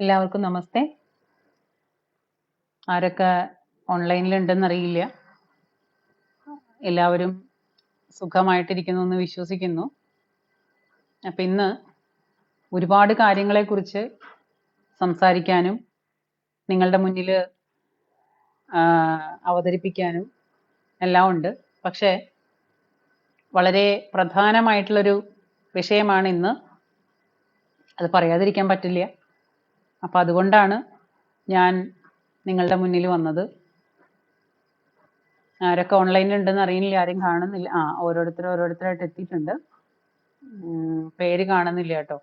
എല്ലാവർക്കും നമസ്തേ. ആരൊക്കെ അറിയില്ല എല്ലാവരും സുഖമായിട്ടിരിക്കുന്നു എന്ന് വിശ്വസിക്കുന്നു. അപ്പം ഇന്ന് ഒരുപാട് കാര്യങ്ങളെക്കുറിച്ച് സംസാരിക്കാനും നിങ്ങളുടെ മുന്നിൽ അവതരിപ്പിക്കാനും എല്ലാം ഉണ്ട്. പക്ഷേ വളരെ പ്രധാനമായിട്ടുള്ളൊരു വിഷയമാണ് ഇന്ന്. അത് പറയാതിരിക്കാൻ പറ്റില്ല. അപ്പം അതുകൊണ്ടാണ് ഞാൻ നിങ്ങളുടെ മുന്നിൽ വന്നത്. ആരൊക്കെ ഓൺലൈനിൽ ഉണ്ടെന്ന് അറിയില്ല ആരും കാണുന്നില്ല. ആ ഓരോരുത്തർ ഓരോരുത്തരായിട്ട് എത്തിയിട്ടുണ്ട്. പേര് കാണുന്നില്ല കേട്ടോ.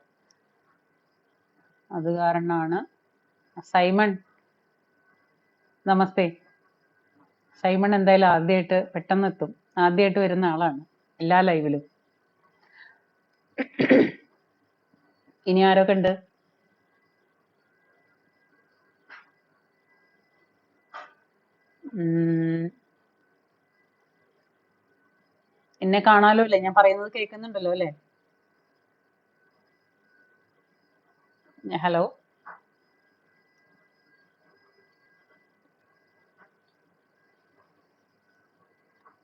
അത് കാരണമാണ്. സൈമൺ നമസ്തേ. സൈമൺ എന്തായാലും ആദ്യമായിട്ട് പെട്ടെന്ന് എത്തും. ആദ്യമായിട്ട് വരുന്ന ആളാണ് എല്ലാ ലൈവിലും ഇനി ആരൊക്കെ ഉണ്ട്? എന്നെ കാണാലോ അല്ലേ? ഞാൻ പറയുന്നത് കേൾക്കുന്നുണ്ടല്ലോ അല്ലേ? ഹലോ?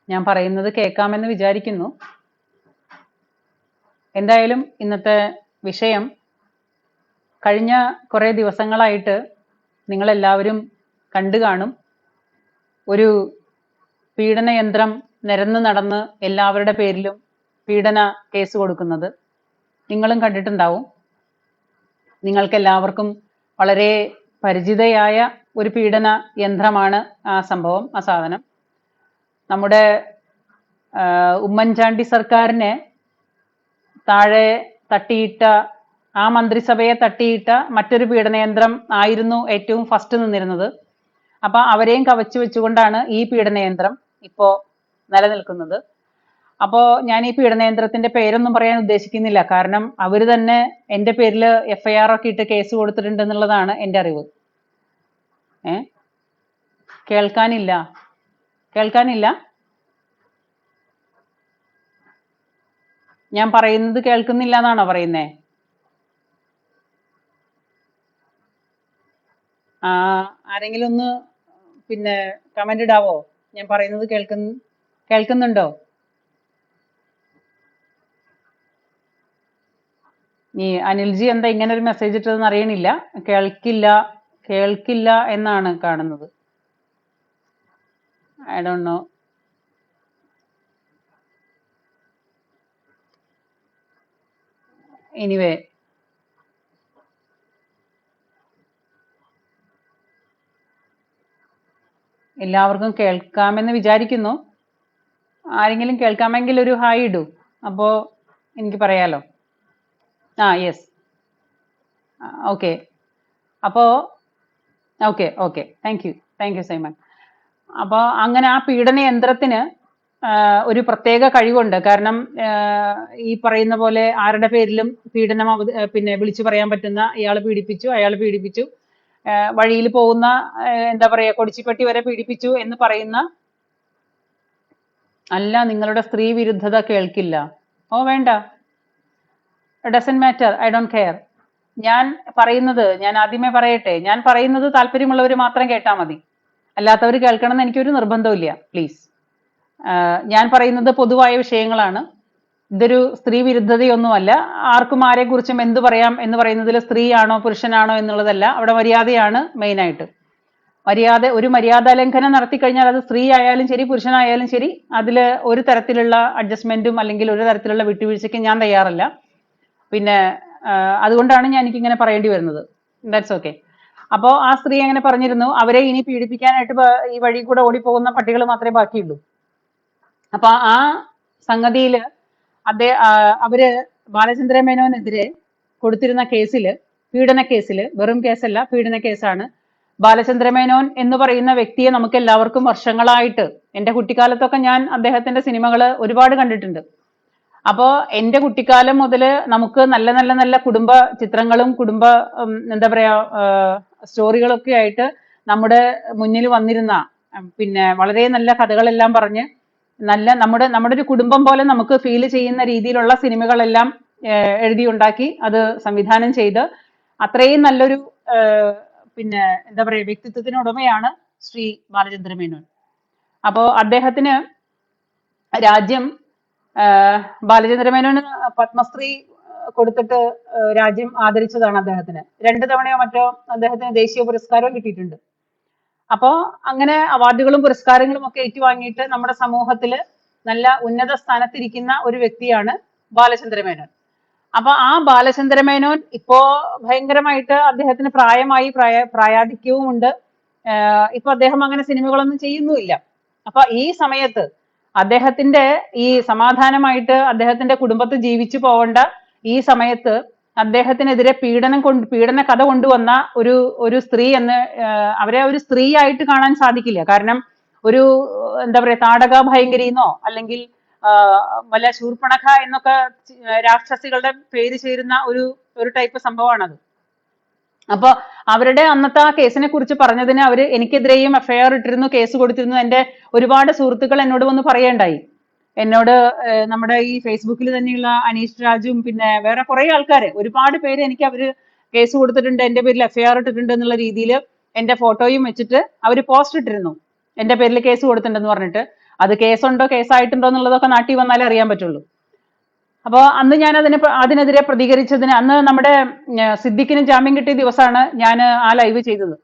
ഞാൻ പറയുന്നത് കേൾക്കാമെന്ന് വിചാരിക്കുന്നു. എന്തായാലും ഇന്നത്തെ വിഷയം കഴിഞ്ഞ കുറേ ദിവസങ്ങളായിട്ട് നിങ്ങളെല്ലാവരും കണ്ടു കാണും. ഒരു പീഡന യന്ത്രം നിരന്ന് നടന്ന് എല്ലാവരുടെ പേരിലും പീഡന കേസ് കൊടുക്കുന്നത് നിങ്ങളും കണ്ടിട്ടുണ്ടാവും. നിങ്ങൾക്ക് എല്ലാവർക്കും വളരെ പരിചിതയായ ഒരു പീഡന യന്ത്രമാണ് ആ സംഭവം ആ സാധനം. നമ്മുടെ ഉമ്മൻചാണ്ടി സർക്കാരിനെ താഴെ തട്ടിയിട്ട ആ മന്ത്രിസഭയെ തട്ടിയിട്ട മറ്റൊരു പീഡനയന്ത്രം ആയിരുന്നു ഏറ്റവും ഫസ്റ്റ് നിന്നിരുന്നത്. അപ്പൊ അവരെയും കവച്ചു വെച്ചുകൊണ്ടാണ് ഈ പീഡനയന്ത്രം ഇപ്പോ നിലനിൽക്കുന്നത്. അപ്പോ ഞാൻ ഈ പീഡനയന്ത്രത്തിന്റെ പേരൊന്നും പറയാൻ ഉദ്ദേശിക്കുന്നില്ല. കാരണം അവർ തന്നെ എന്റെ പേരിൽ എഫ്ഐആർ ഒക്കെ ഇട്ട് കേസ് കൊടുത്തിട്ടുണ്ട് എന്നുള്ളതാണ് എന്റെ അറിവ്. ഏ? കേൾക്കാനില്ല. കേൾക്കാനില്ല? ഞാൻ പറയുന്നത് കേൾക്കുന്നില്ല എന്നാണോ പറയുന്നേ ആരെങ്കിലും ഒന്ന് പിന്നെ കമന്റ് ഇടാവോ? ഞാൻ പറയുന്നത് കേൾക്കുന്നു കേൾക്കുന്നുണ്ടോ? ഈ അനിൽജി എന്താ ഇങ്ങനെ ഒരു മെസ്സേജ് ഇട്ടതെന്ന് അറിയണില്ല. കേൾക്കില്ല കേൾക്കില്ല എന്നാണ് കാണുന്നത്. ഐ ഡോണ്ട് നോ എനിവേ എല്ലാവർക്കും കേൾക്കാമെന്ന് വിചാരിക്കുന്നു. ആരെങ്കിലും കേൾക്കാമെങ്കിൽ ഒരു ഹായ് ഇടൂ. അപ്പോൾ എനിക്ക് പറയാലോ? ആ യെസ് ഓക്കെ അപ്പോൾ okay okay thank you thank you Simon അപ്പോൾ അങ്ങനെ ആ പീഡന യന്ത്രത്തിന് ഒരു പ്രത്യേക കഴിവുണ്ട്. കാരണം ഈ പറയുന്ന പോലെ ആരുടെ പേരിലും പീഡനം പിന്നെ വിളിച്ചു പറയാൻ പറ്റുന്ന ഇയാൾ പീഡിപ്പിച്ചു അയാൾ പീഡിപ്പിച്ചു. വഴിയിൽ പോകുന്ന എന്താ പറയാ കൊടിച്ചിപ്പെട്ടി വരെ പീഡിപ്പിച്ചു എന്ന് പറയുന്ന അല്ല നിങ്ങളുടെ സ്ത്രീ വിരുദ്ധത കേൾക്കില്ല. ഓ വേണ്ട. Doesn't matter I don't care ഞാൻ പറയുന്നത് ഞാൻ ആദ്യമേ പറയട്ടെ. ഞാൻ പറയുന്നത് താല്പര്യമുള്ളവർ മാത്രം കേട്ടാൽ മതി. അല്ലാത്തവർ കേൾക്കണം എന്ന് എനിക്കൊരു നിർബന്ധമില്ല പ്ലീസ് ഞാൻ പറയുന്നത് പൊതുവായ വിഷയങ്ങളാണ്. ഇതൊരു സ്ത്രീ വിരുദ്ധതയൊന്നുമല്ല. ആർക്കും ആരെക്കുറിച്ചും എന്ത് പറയാം എന്ന് പറയുന്നതിൽ സ്ത്രീയാണോ പുരുഷനാണോ എന്നുള്ളതല്ല. അവിടെ മര്യാദയാണ് മെയിനായിട്ട് മര്യാദ ഒരു മര്യാദ ലംഘനം നടത്തി കഴിഞ്ഞാൽ അത് സ്ത്രീ ആയാലും ശരി പുരുഷനായാലും ശരി അതിൽ ഒരു തരത്തിലുള്ള അഡ്ജസ്റ്റ്മെന്റും അല്ലെങ്കിൽ ഒരു തരത്തിലുള്ള വിട്ടുവീഴ്ചയ്ക്കും ഞാൻ തയ്യാറല്ല. പിന്നെ അതുകൊണ്ടാണ് ഞാൻ എനിക്കിങ്ങനെ പറയേണ്ടി വരുന്നത്. ദാറ്റ്സ് ഓക്കെ അപ്പോൾ ആ സ്ത്രീ അങ്ങനെ പറഞ്ഞിരുന്നു അവരെ ഇനി പീഡിപ്പിക്കാനായിട്ട് ഈ വഴി കൂടെ ഓടിപ്പോകുന്ന പട്ടികൾ മാത്രമേ ബാക്കിയുള്ളൂ. അപ്പൊ ആ സംഗതിയിൽ ആ, അവർ ബാലചന്ദ്ര മേനോനെതിരെ കൊടുത്തിരുന്ന കേസിൽ പീഡന കേസിൽ വെറും കേസല്ല പീഡന കേസാണ്. ബാലചന്ദ്ര മേനോൻ എന്ന് പറയുന്ന വ്യക്തിയെ നമുക്ക് എല്ലാവർക്കും വർഷങ്ങളായിട്ട് എന്റെ കുട്ടിക്കാലത്തൊക്കെ ഞാൻ അദ്ദേഹത്തിന്റെ സിനിമകൾ ഒരുപാട് കണ്ടിട്ടുണ്ട്. അപ്പോൾ എന്റെ കുട്ടിക്കാലം മുതൽ നമുക്ക് നല്ല നല്ല നല്ല കുടുംബ ചിത്രങ്ങളും കുടുംബ എന്താ പറയാ സ്റ്റോറികളൊക്കെ ആയിട്ട് നമ്മുടെ മുന്നിൽ വന്നിരുന്ന പിന്നെ വളരെ നല്ല കഥകളെല്ലാം പറഞ്ഞ് നല്ല നമ്മുടെ നമ്മുടെ ഒരു കുടുംബം പോലെ നമുക്ക് ഫീൽ ചെയ്യുന്ന രീതിയിലുള്ള സിനിമകളെല്ലാം എഴുതിയുണ്ടാക്കി അത് സംവിധാനം ചെയ്ത് അത്രയും നല്ലൊരു പിന്നെ എന്താ പറയുക വ്യക്തിത്വത്തിന് ഉടമയാണ് ശ്രീ ബാലചന്ദ്ര മേനോൻ. അപ്പോ അദ്ദേഹത്തിന് രാജ്യം ബാലചന്ദ്ര മേനോന് പത്മശ്രീ കൊടുത്തിട്ട് രാജ്യം ആദരിച്ചതാണ് അദ്ദേഹത്തിന്. രണ്ട് തവണയോ മറ്റോ അദ്ദേഹത്തിന് ദേശീയ പുരസ്കാരവും കിട്ടിയിട്ടുണ്ട്. അപ്പോ അങ്ങനെ അവാർഡുകളും പുരസ്കാരങ്ങളും ഒക്കെ ഏറ്റുവാങ്ങിയിട്ട് നമ്മുടെ സമൂഹത്തിൽ നല്ല ഉന്നത സ്ഥാനത്തിരിക്കുന്ന ഒരു വ്യക്തിയാണ് ബാലചന്ദ്ര മേനോൻ അപ്പൊ ആ ബാലചന്ദ്ര മേനോൻ ഇപ്പോ ഭയങ്കരമായിട്ട് അദ്ദേഹത്തിന് പ്രായമായി പ്രായ പ്രായാധിക്യവും ഉണ്ട് ഇപ്പൊ അദ്ദേഹം അങ്ങനെ സിനിമകളൊന്നും ചെയ്യുന്നുമില്ല. അപ്പൊ ഈ സമയത്ത് അദ്ദേഹത്തിന്റെ ഈ സമാധാനമായിട്ട് അദ്ദേഹത്തിന്റെ കുടുംബത്തിൽ ജീവിച്ചു പോവേണ്ട ഈ സമയത്ത് അദ്ദേഹത്തിനെതിരെ പീഡനം കൊണ്ട് പീഡന കഥ കൊണ്ടുവന്ന ഒരു ഒരു സ്ത്രീ എന്ന് അവരെ ഒരു സ്ത്രീ ആയിട്ട് കാണാൻ സാധിക്കില്ല. കാരണം ഒരു എന്താ പറയാ താടക ഭയങ്കരിന്നോ അല്ലെങ്കിൽ വല്ല ശൂർപ്പണഖ എന്നൊക്കെ രാക്ഷസികളുടെ പേര് ചേരുന്ന ഒരു ഒരു ടൈപ്പ് സംഭവമാണത്. അപ്പൊ അവരുടെ അന്നത്തെ ആ കേസിനെ കുറിച്ച് പറഞ്ഞതിന് അവർ എനിക്കെതിരെയും എഫ്ഐആർ ഇട്ടിരുന്നു കേസ് കൊടുത്തിരുന്നു. എന്റെ ഒരുപാട് സുഹൃത്തുക്കൾ എന്നോട് വന്ന് പറയേണ്ടായി. എന്നോട് നമ്മുടെ ഈ ഫേസ്ബുക്കിൽ തന്നെയുള്ള അനീഷ് രാജും പിന്നെ വേറെ കുറെ ആൾക്കാർ ഒരുപാട് പേര് എനിക്ക് അവർ കേസ് കൊടുത്തിട്ടുണ്ട് എന്റെ പേരിൽ എഫ്ഐആർ ഇട്ടിട്ടുണ്ട് എന്നുള്ള രീതിയിൽ എന്റെ ഫോട്ടോയും വെച്ചിട്ട് അവർ പോസ്റ്റ് ഇട്ടിരുന്നു. എന്റെ പേരിൽ കേസ് കൊടുത്തിട്ടുണ്ടെന്ന് പറഞ്ഞിട്ട്. അത് കേസുണ്ടോ കേസായിട്ടുണ്ടോ എന്നുള്ളതൊക്കെ നാട്ടിൽ വന്നാലേ അറിയാൻ പറ്റുള്ളൂ. അപ്പോൾ അന്ന് ഞാൻ അതിനെ അതിനെതിരെ പ്രതികരിച്ചതിന് അന്ന് നമ്മുടെ സിദ്ദിഖിന് ജാമ്യം കിട്ടിയ ദിവസമാണ് ഞാൻ ആ ലൈവ് ചെയ്തത്.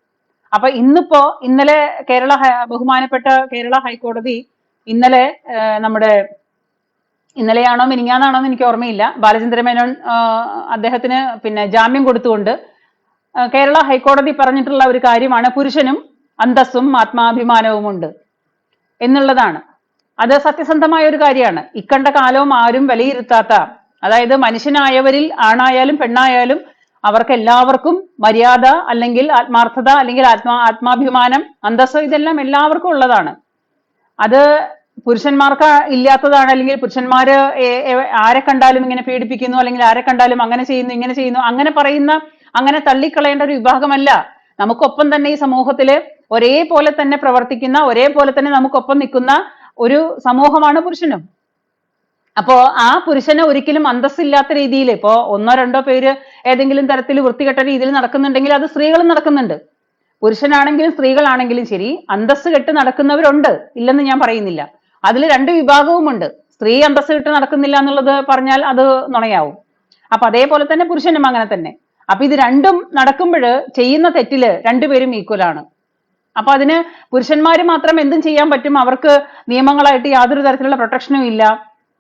അപ്പൊ ഇന്നിപ്പോ ഇന്നലെ കേരള ബഹുമാനപ്പെട്ട കേരള ഹൈക്കോടതി ഇന്നലെ നമ്മുടെ ഇന്നലെയാണോ മിനിങ്ങാന്നാണോ എന്ന് എനിക്ക് ഓർമ്മയില്ല. ബാലചന്ദ്ര മേനോൻ അദ്ദേഹത്തിന് പിന്നെ ജാമ്യം കൊടുത്തുകൊണ്ട് കേരള ഹൈക്കോടതി പറഞ്ഞിട്ടുള്ള ഒരു കാര്യമാണ് പുരുഷനും അന്തസ്സും ആത്മാഭിമാനവും ഉണ്ട് എന്നുള്ളതാണ്. അത് സത്യസന്ധമായ ഒരു കാര്യമാണ്. ഇക്കണ്ട കാലവും ആരും വിലയിരുത്താത്ത അതായത് മനുഷ്യനായവരിൽ ആണായാലും പെണ്ണായാലും അവർക്ക് എല്ലാവർക്കും മര്യാദ അല്ലെങ്കിൽ ആത്മാർത്ഥത അല്ലെങ്കിൽ ആത്മാ ആത്മാഭിമാനം അന്തസ്സ് ഇതെല്ലാം എല്ലാവർക്കും ഉള്ളതാണ്. അത് പുരുഷന്മാർക്ക് ഇല്ലാത്തതാണ് അല്ലെങ്കിൽ പുരുഷന്മാര് ആരെ കണ്ടാലും ഇങ്ങനെ പീഡിപ്പിക്കുന്നു അല്ലെങ്കിൽ ആരെ കണ്ടാലും അങ്ങനെ ചെയ്യുന്നു ഇങ്ങനെ ചെയ്യുന്നു അങ്ങനെ പറയുന്ന അങ്ങനെ തള്ളിക്കളയേണ്ട ഒരു വിഭാഗമല്ല. നമുക്കൊപ്പം തന്നെ ഈ സമൂഹത്തിൽ ഒരേപോലെ തന്നെ പ്രവർത്തിക്കുന്ന ഒരേപോലെ തന്നെ നമുക്കൊപ്പം നിൽക്കുന്ന ഒരു സമൂഹമാണ് പുരുഷനും. അപ്പോ ആ പുരുഷനെ ഒരിക്കലും അന്തസ്സില്ലാത്ത രീതിയിൽ ഇപ്പോ ഒന്നോ രണ്ടോ പേര് ഏതെങ്കിലും തരത്തിൽ വൃത്തികെട്ട രീതിയിൽ നടക്കുന്നുണ്ടെങ്കിൽ അത് സ്ത്രീകളും നടക്കുന്നുണ്ട്. പുരുഷനാണെങ്കിലും സ്ത്രീകളാണെങ്കിലും ശരി അന്തസ് കെട്ട് നടക്കുന്നവരുണ്ട്. ഇല്ലെന്ന് ഞാൻ പറയുന്നില്ല. അതിൽ രണ്ട് വിഭാഗവുമുണ്ട്. സ്ത്രീ അന്തസ് കെട്ട് നടക്കുന്നില്ല എന്നുള്ളത് പറഞ്ഞാൽ അത് നുണയാവും. അപ്പൊ അതേപോലെ തന്നെ പുരുഷനും അങ്ങനെ തന്നെ. അപ്പൊ ഇത് രണ്ടും നടക്കുമ്പോൾ ചെയ്യുന്ന തെറ്റിൽ രണ്ടുപേരും ഈക്വൽ ആണ്. അപ്പൊ അതിന് പുരുഷന്മാർ മാത്രം എന്തും ചെയ്യാൻ പറ്റും. അവർക്ക് നിയമങ്ങളായിട്ട് യാതൊരു തരത്തിലുള്ള പ്രൊട്ടക്ഷനും ഇല്ല.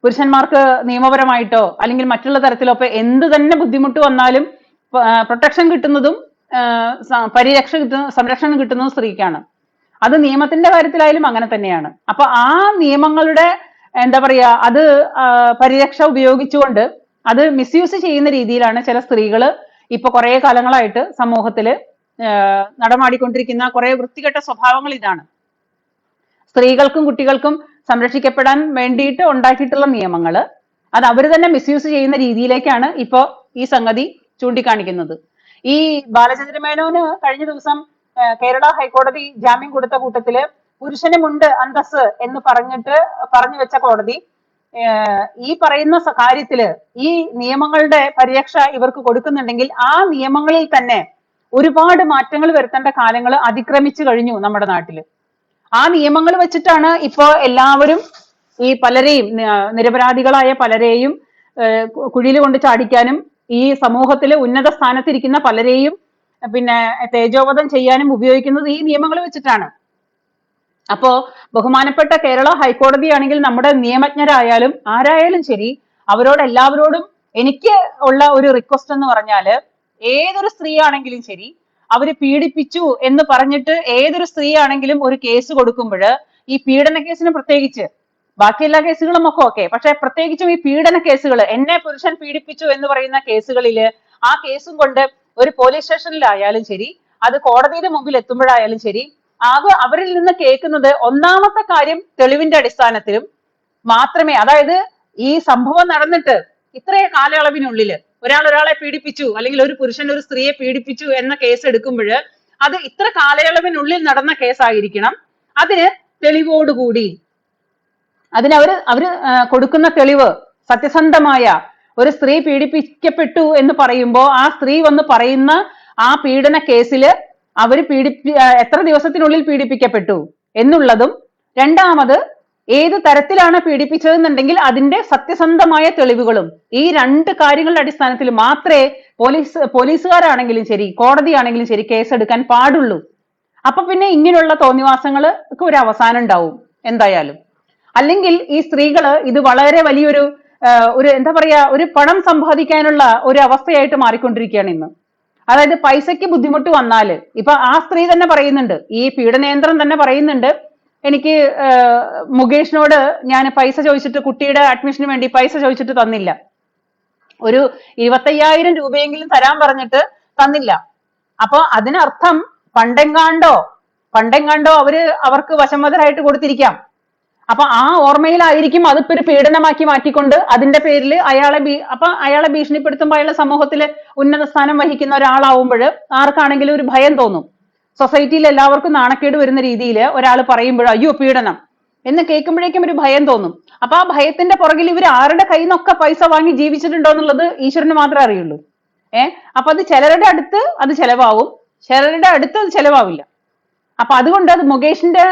പുരുഷന്മാർക്ക് നിയമപരമായിട്ടോ അല്ലെങ്കിൽ മറ്റുള്ള തരത്തിലോ ഇപ്പൊ എന്ത് തന്നെ ബുദ്ധിമുട്ട് വന്നാലും പ്രൊട്ടക്ഷൻ കിട്ടുന്നതും പരിരക്ഷ കിട്ടുന്ന സംരക്ഷണം കിട്ടുന്നത് സ്ത്രീക്കാണ്. അത് നിയമത്തിന്റെ കാര്യത്തിലായാലും അങ്ങനെ തന്നെയാണ്. അപ്പൊ ആ നിയമങ്ങളുടെ എന്താ പറയാ അത് പരിരക്ഷ ഉപയോഗിച്ചുകൊണ്ട് അത് മിസ്യൂസ് ചെയ്യുന്ന രീതിയിലാണ് ചില സ്ത്രീകൾ ഇപ്പൊ കുറെ കാലങ്ങളായിട്ട് സമൂഹത്തിൽ നടമാടിക്കൊണ്ടിരിക്കുന്ന കുറെ വൃത്തികെട്ട സ്വഭാവങ്ങൾ ഇതാണ്. സ്ത്രീകൾക്കും കുട്ടികൾക്കും സംരക്ഷിക്കപ്പെടാൻ വേണ്ടിയിട്ട് ഉണ്ടാക്കിയിട്ടുള്ള നിയമങ്ങൾ അത് അവർ തന്നെ മിസ്യൂസ് ചെയ്യുന്ന രീതിയിലേക്കാണ് ഇപ്പോ ഈ സംഗതി ചൂണ്ടിക്കാണിക്കുന്നത്. ഈ ബാലചന്ദ്ര മേനോന് കഴിഞ്ഞ ദിവസം കേരള ഹൈക്കോടതി ജാമ്യം കൊടുത്ത കൂട്ടത്തിൽ പുരുഷനുമുണ്ട് അന്തസ് എന്ന് പറഞ്ഞിട്ട് പറഞ്ഞു വെച്ച കോടതി ഈ പറയുന്ന കാര്യത്തിൽ ഈ നിയമങ്ങളുടെ പരിരക്ഷ ഇവർക്ക് കൊടുക്കുന്നുണ്ടെങ്കിൽ ആ നിയമങ്ങളിൽ തന്നെ ഒരുപാട് മാറ്റങ്ങൾ വരുത്തേണ്ട കാലങ്ങൾ അതിക്രമിച്ചു കഴിഞ്ഞു നമ്മുടെ നാട്ടിൽ. ആ നിയമങ്ങൾ വെച്ചിട്ടാണ് ഇപ്പോ എല്ലാവരും ഈ പലരെയും നിരപരാധികളായ പലരെയും കുഴിയിൽ കൊണ്ട് ചാടിക്കാനും ഈ സമൂഹത്തിൽ ഉന്നത സ്ഥാനത്തിരിക്കുന്ന പലരെയും പിന്നെ തേജോവധം ചെയ്യാനും ഉപയോഗിക്കുന്നത് ഈ നിയമങ്ങൾ വെച്ചിട്ടാണ്. അപ്പോ ബഹുമാനപ്പെട്ട കേരള ഹൈക്കോടതിയാണെങ്കിൽ നമ്മുടെ നിയമജ്ഞരായാലും ആരായാലും ശരി അവരോട് എല്ലാവരോടും എനിക്ക് ഉള്ള ഒരു റിക്വസ്റ്റ് എന്ന് പറഞ്ഞാൽ ഏതൊരു സ്ത്രീ ആണെങ്കിലും ശരി അവർ പീഡിപ്പിച്ചു എന്ന് പറഞ്ഞിട്ട് ഏതൊരു സ്ത്രീ ആണെങ്കിലും ഒരു കേസ് കൊടുക്കുമ്പോൾ ഈ പീഡന കേസിന് പ്രത്യേകിച്ച് ബാക്കി എല്ലാ കേസുകളും ഒക്കെ ഓക്കെ പക്ഷെ പ്രത്യേകിച്ചും ഈ പീഡന കേസുകൾ എന്നെ പുരുഷൻ പീഡിപ്പിച്ചു എന്ന് പറയുന്ന കേസുകളിൽ ആ കേസും കൊണ്ട് ഒരു പോലീസ് സ്റ്റേഷനിലായാലും ശരി അത് കോടതിയുടെ മുമ്പിൽ എത്തുമ്പോഴായാലും ശരി ആകെ അവരിൽ നിന്ന് കേൾക്കുന്നത് ഒന്നാമത്തെ കാര്യം തെളിവിന്റെ അടിസ്ഥാനത്തിലും മാത്രമേ അതായത് ഈ സംഭവം നടന്നിട്ട് ഇത്രയും കാലയളവിനുള്ളിൽ ഒരാൾ ഒരാളെ പീഡിപ്പിച്ചു അല്ലെങ്കിൽ ഒരു പുരുഷൻ ഒരു സ്ത്രീയെ പീഡിപ്പിച്ചു എന്ന കേസ് എടുക്കുമ്പോൾ അത് ഇത്ര കാലയളവിനുള്ളിൽ നടന്ന കേസായിരിക്കണം. അതിന് തെളിവോടുകൂടി അതിന് അവർ അവർ കൊടുക്കുന്ന തെളിവ് സത്യസന്ധമായ ഒരു സ്ത്രീ പീഡിപ്പിക്കപ്പെട്ടു എന്ന് പറയുമ്പോൾ ആ സ്ത്രീ വന്ന് പറയുന്ന ആ പീഡന കേസിൽ അവർ പീഡിപ്പി എത്ര ദിവസത്തിനുള്ളിൽ പീഡിപ്പിക്കപ്പെട്ടു എന്നുള്ളതും രണ്ടാമത് ഏത് തരത്തിലാണ് പീഡിപ്പിച്ചത് എന്നുണ്ടെങ്കിൽ അതിന്റെ സത്യസന്ധമായ തെളിവുകളും ഈ രണ്ട് കാര്യങ്ങളുടെ അടിസ്ഥാനത്തിൽ മാത്രമേ പോലീസ് പോലീസുകാരാണെങ്കിലും ശരി കോടതിയാണെങ്കിലും ശരി കേസെടുക്കാൻ പാടുള്ളൂ. അപ്പൊ പിന്നെ ഇങ്ങനെയുള്ള തോന്നിവാസങ്ങൾക്ക് ഒരു അവസാനം ഉണ്ടാവും എന്തായാലും. അല്ലെങ്കിൽ ഈ സ്ത്രീകൾ ഇത് വളരെ വലിയൊരു ഒരു എന്താ പറയാ ഒരു പണം സമ്പാദിക്കാനുള്ള ഒരു അവസ്ഥയായിട്ട് മാറിക്കൊണ്ടിരിക്കുകയാണ് ഇന്ന്. അതായത് പൈസയ്ക്ക് ബുദ്ധിമുട്ട് വന്നാൽ ഇപ്പൊ ആ സ്ത്രീ തന്നെ പറയുന്നുണ്ട് ഈ പീഡനേന്ദ്രം തന്നെ പറയുന്നുണ്ട്. എനിക്ക് മുകേഷിനോട് ഞാൻ പൈസ ചോദിച്ചിട്ട് കുട്ടിയുടെ അഡ്മിഷന് വേണ്ടി പൈസ ചോദിച്ചിട്ട് തന്നില്ല. ഒരു ഇരുപത്തയ്യായിരം രൂപയെങ്കിലും തരാൻ പറഞ്ഞിട്ട് തന്നില്ല. അപ്പൊ അതിനർത്ഥം പണ്ടെങ്ങാണ്ടോ പണ്ടെങ്ങാണ്ടോ അവർ അവർക്ക് വശംവദരായിട്ട് കൊടുത്തിരിക്കാം. അപ്പൊ ആ ഓർമ്മയിലായിരിക്കും അത് ഒരു പീഡനമാക്കി മാറ്റിക്കൊണ്ട് അതിന്റെ പേരിൽ അയാളെ ഭീ അപ്പൊ അയാളെ ഭീഷണിപ്പെടുത്തുമ്പോൾ അയാളെ സമൂഹത്തിൽ ഉന്നത സ്ഥാനം വഹിക്കുന്ന ഒരാളാവുമ്പോൾ ആർക്കാണെങ്കിലും ഒരു ഭയം തോന്നും. സൊസൈറ്റിയിൽ എല്ലാവർക്കും നാണക്കേട് വരുന്ന രീതിയിൽ ഒരാൾ പറയുമ്പോൾ അയ്യോ പീഡനം എന്ന് കേൾക്കുമ്പോഴേക്കും ഒരു ഭയം തോന്നും. അപ്പൊ ആ ഭയത്തിന്റെ പുറകിൽ ഇവർ ആരുടെ കയ്യിൽ നിന്നൊക്കെ പൈസ വാങ്ങി ജീവിച്ചിട്ടുണ്ടോ എന്നുള്ളത് ഈശ്വരന് മാത്രമേ അറിയുള്ളൂ. ഏഹ് അപ്പൊ അത് ചിലരുടെ അടുത്ത് അത് ചെലവാകും. ചിലരുടെ അടുത്ത് അത് ചെലവാവില്ല. അപ്പൊ അതുകൊണ്ട് അത് മുകേഷിന്റെ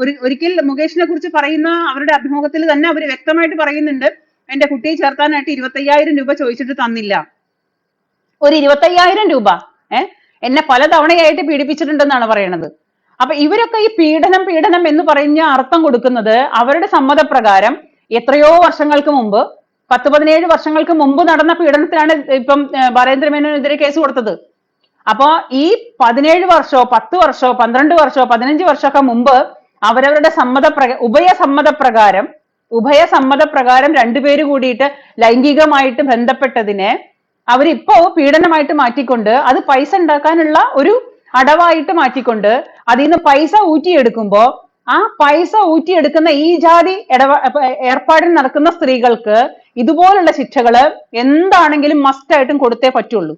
ഒരു ഒരിക്കൽ മുകേഷിനെ കുറിച്ച് പറയുന്ന അവരുടെ അഭിമുഖത്തിൽ തന്നെ അവർ വ്യക്തമായിട്ട് പറയുന്നുണ്ട്. എന്റെ കുട്ടിയെ ചേർത്താനായിട്ട് ഇരുപത്തയ്യായിരം രൂപ ചോദിച്ചിട്ട് തന്നില്ല. ഒരു ഇരുപത്തയ്യായിരം രൂപ ഏഹ് എന്നെ പല തവണയായിട്ട് പീഡിപ്പിച്ചിട്ടുണ്ടെന്നാണ് പറയണത്. അപ്പൊ ഇവരൊക്കെ ഈ പീഡനം പീഡനം എന്ന് പറഞ്ഞ അർത്ഥം കൊടുക്കുന്നത് അവരുടെ സമ്മതപ്രകാരം എത്രയോ വർഷങ്ങൾക്ക് മുമ്പ് പത്ത് പതിനേഴ് വർഷങ്ങൾക്ക് മുമ്പ് നടന്ന പീഡനത്തിലാണ് ഇപ്പം ബാലേന്ദ്രമേനോനെതിരെ കേസ് കൊടുത്തത്. അപ്പോ ഈ പതിനേഴ് വർഷമോ പത്ത് വർഷമോ പന്ത്രണ്ട് വർഷമോ പതിനഞ്ച് വർഷമൊക്കെ മുമ്പ് അവരവരുടെ സമ്മതപ്രക ഉഭയസമ്മതപ്രകാരം ഉഭയസമ്മതപ്രകാരം രണ്ടുപേര് കൂടിയിട്ട് ലൈംഗികമായിട്ട് ബന്ധപ്പെട്ടതിനെ അവരിപ്പോ പീഡനമായിട്ട് മാറ്റിക്കൊണ്ട് അത് പൈസ ഉണ്ടാക്കാനുള്ള ഒരു അടവായിട്ട് മാറ്റിക്കൊണ്ട് അതിൽ നിന്ന് പൈസ ഊറ്റിയെടുക്കുമ്പോൾ ആ പൈസ ഊറ്റിയെടുക്കുന്ന ഈ ജാതി ഇടവ ഏർപ്പാടിൽ നടക്കുന്ന സ്ത്രീകൾക്ക് ഇതുപോലുള്ള ശിക്ഷകൾ എന്താണെങ്കിലും മസ്റ്റായിട്ടും കൊടുത്തേ പറ്റുള്ളൂ.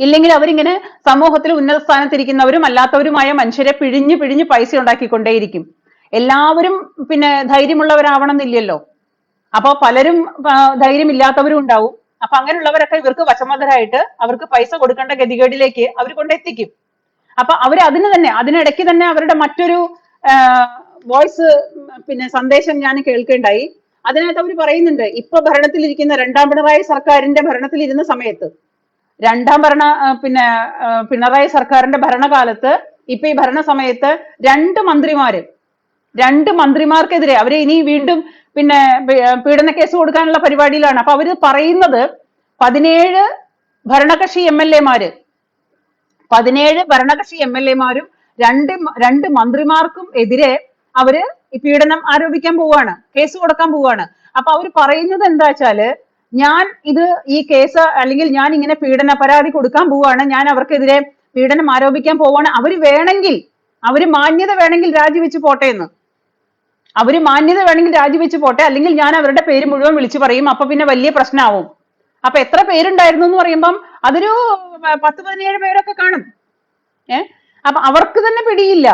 ഇല്ലെങ്കിൽ അവരിങ്ങനെ സമൂഹത്തിൽ ഉന്നത സ്ഥാനത്തിരിക്കുന്നവരും അല്ലാത്തവരുമായ മനുഷ്യരെ പിഴിഞ്ഞ് പിഴിഞ്ഞ് പൈസ ഉണ്ടാക്കിക്കൊണ്ടേയിരിക്കും. എല്ലാവരും പിന്നെ ധൈര്യമുള്ളവരാവണം എന്നില്ലല്ലോ അപ്പൊ പലരും ധൈര്യമില്ലാത്തവരും ഉണ്ടാവും അപ്പൊ അങ്ങനെയുള്ളവരൊക്കെ ഇവർക്ക് വശമതരായിട്ട് അവർക്ക് പൈസ കൊടുക്കേണ്ട ഗതികേടിലേക്ക് അവർ കൊണ്ടെത്തിക്കും. അപ്പൊ അവർ അതിന് തന്നെ അതിനിടയ്ക്ക് തന്നെ അവരുടെ മറ്റൊരു വോയിസ് പിന്നെ സന്ദേശം ഞാൻ കേൾക്കേണ്ടായി. അതിനകത്ത് അവർ പറയുന്നുണ്ട് ഇപ്പൊ ഭരണത്തിലിരിക്കുന്ന രണ്ടാം പിണറായി സർക്കാരിന്റെ ഭരണത്തിലിരുന്ന സമയത്ത് രണ്ടാം ഭരണ പിന്നെ പിണറായി സർക്കാരിന്റെ ഭരണകാലത്ത് ഇപ്പൊ ഈ ഭരണ സമയത്ത് രണ്ട് മന്ത്രിമാര് രണ്ട് മന്ത്രിമാർക്കെതിരെ അവരെ ഇനി വീണ്ടും പിന്നെ പീഡന കേസ് കൊടുക്കാനുള്ള പരിപാടിയിലാണ്. അപ്പൊ അവർ പറയുന്നത് പതിനേഴ് ഭരണകക്ഷി എം എൽ എമാര് പതിനേഴ് ഭരണകക്ഷി എം എൽ എമാരും രണ്ട് രണ്ട് മന്ത്രിമാർക്കും എതിരെ അവർ പീഡനം ആരോപിക്കാൻ പോവാണ് കേസ് കൊടുക്കാൻ പോവാണ്. അപ്പൊ അവർ പറയുന്നത് എന്താ വെച്ചാൽ ഞാൻ ഇത് ഈ കേസ് അല്ലെങ്കിൽ ഞാൻ ഇങ്ങനെ പീഡന പരാതി കൊടുക്കാൻ പോവാണ്. ഞാൻ അവർക്കെതിരെ പീഡനം ആരോപിക്കാൻ പോവാണ്. അവർ വേണമെങ്കിൽ അവർ മാന്യത വേണമെങ്കിൽ രാജിവെച്ച് പോട്ടെ എന്ന്. അവർ മാന്യത വേണമെങ്കിൽ രാജിവെച്ച് പോട്ടെ. അല്ലെങ്കിൽ ഞാൻ അവരുടെ പേര് മുഴുവൻ വിളിച്ചു പറയും. അപ്പൊ പിന്നെ വലിയ പ്രശ്നമാവും അപ്പൊ എത്ര പേരുണ്ടായിരുന്നു എന്ന് പറയുമ്പം അതൊരു പത്ത് പതിനേഴ് പേരൊക്കെ കാണും. ഏ? അപ്പൊ അവർക്ക് തന്നെ പിടിയില്ല.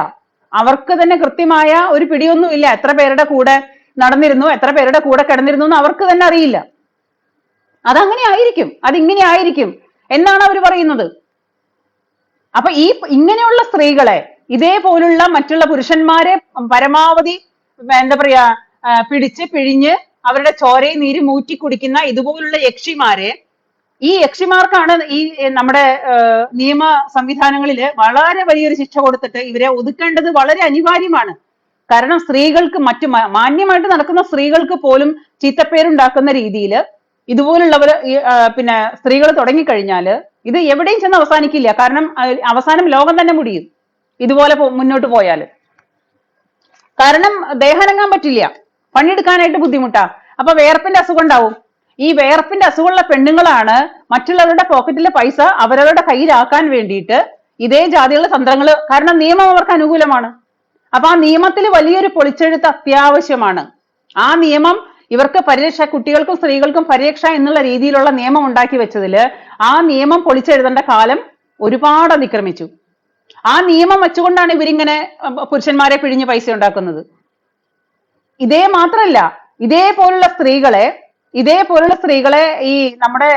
അവർക്ക് തന്നെ കൃത്യമായ ഒരു പിടിയൊന്നും ഇല്ല എത്ര പേരുടെ കൂടെ നടന്നിരുന്നു എത്ര പേരുടെ കൂടെ കിടന്നിരുന്നു എന്ന് അവർക്ക് തന്നെ അറിയില്ല. അതങ്ങനെ ആയിരിക്കും അതിങ്ങനെ ആയിരിക്കും എന്നാണ് അവർ പറയുന്നത്. അപ്പൊ ഈ ഇങ്ങനെയുള്ള സ്ത്രീകളെ ഇതേപോലുള്ള മറ്റുള്ള പുരുഷന്മാരെ പരമാവധി എന്താ പറയാ പിടിച്ച് പിഴിഞ്ഞ് അവരുടെ ചോരയും നീര് മൂറ്റി കുടിക്കുന്ന ഇതുപോലുള്ള യക്ഷിമാരെ ഈ യക്ഷിമാർക്കാണ് ഈ നമ്മുടെ നിയമ സംവിധാനങ്ങളിൽ വളരെ വലിയൊരു ശിക്ഷ കൊടുത്തിട്ട് ഇവരെ ഒതുക്കേണ്ടത് വളരെ അനിവാര്യമാണ്. കാരണം സ്ത്രീകൾക്ക് മറ്റു മാന്യമായിട്ട് നടക്കുന്ന സ്ത്രീകൾക്ക് പോലും ചീത്തപ്പേരുണ്ടാക്കുന്ന രീതിയിൽ ഇതുപോലുള്ളവർ പിന്നെ സ്ത്രീകൾ തുടങ്ങിക്കഴിഞ്ഞാൽ ഇത് എവിടെയും ചെന്ന് അവസാനിക്കില്ല. കാരണം അവസാനം ലോകം തന്നെ മുടിയും ഇതുപോലെ മുന്നോട്ട് പോയാൽ കാരണം ദേഹനങ്ങാൻ പറ്റില്ല. പണിയെടുക്കാനായിട്ട് ബുദ്ധിമുട്ടാ. അപ്പൊ വേർപ്പിന്റെ അസുഖം ഉണ്ടാവും. ഈ വേർപ്പിന്റെ അസുഖമുള്ള പെണ്ണുങ്ങളാണ് മറ്റുള്ളവരുടെ പോക്കറ്റിലെ പൈസ അവരവരുടെ കയ്യിലാക്കാൻ വേണ്ടിയിട്ട് ഇതേ ജാതിയുള്ള തന്ത്രങ്ങൾ കാരണം നിയമം അവർക്ക് അനുകൂലമാണ്. അപ്പൊ ആ നിയമത്തിൽ വലിയൊരു പൊളിച്ചെഴുത്ത് അത്യാവശ്യമാണ്. ആ നിയമം ഇവർക്ക് പരിരക്ഷ കുട്ടികൾക്കും സ്ത്രീകൾക്കും പരിരക്ഷ എന്നുള്ള രീതിയിലുള്ള നിയമം ഉണ്ടാക്കി വെച്ചതിൽ ആ നിയമം പൊളിച്ചെഴുതേണ്ട കാലം ഒരുപാട് അതിക്രമിച്ചു. ആ നിയമം വെച്ചുകൊണ്ടാണ് ഇവരിങ്ങനെ പുരുഷന്മാരെ പിഴിഞ്ഞ് പൈസ ഉണ്ടാക്കുന്നത്. ഇതേ മാത്രമല്ല ഇതേപോലുള്ള സ്ത്രീകളെ ഇതേപോലുള്ള സ്ത്രീകളെ ഈ നമ്മുടെ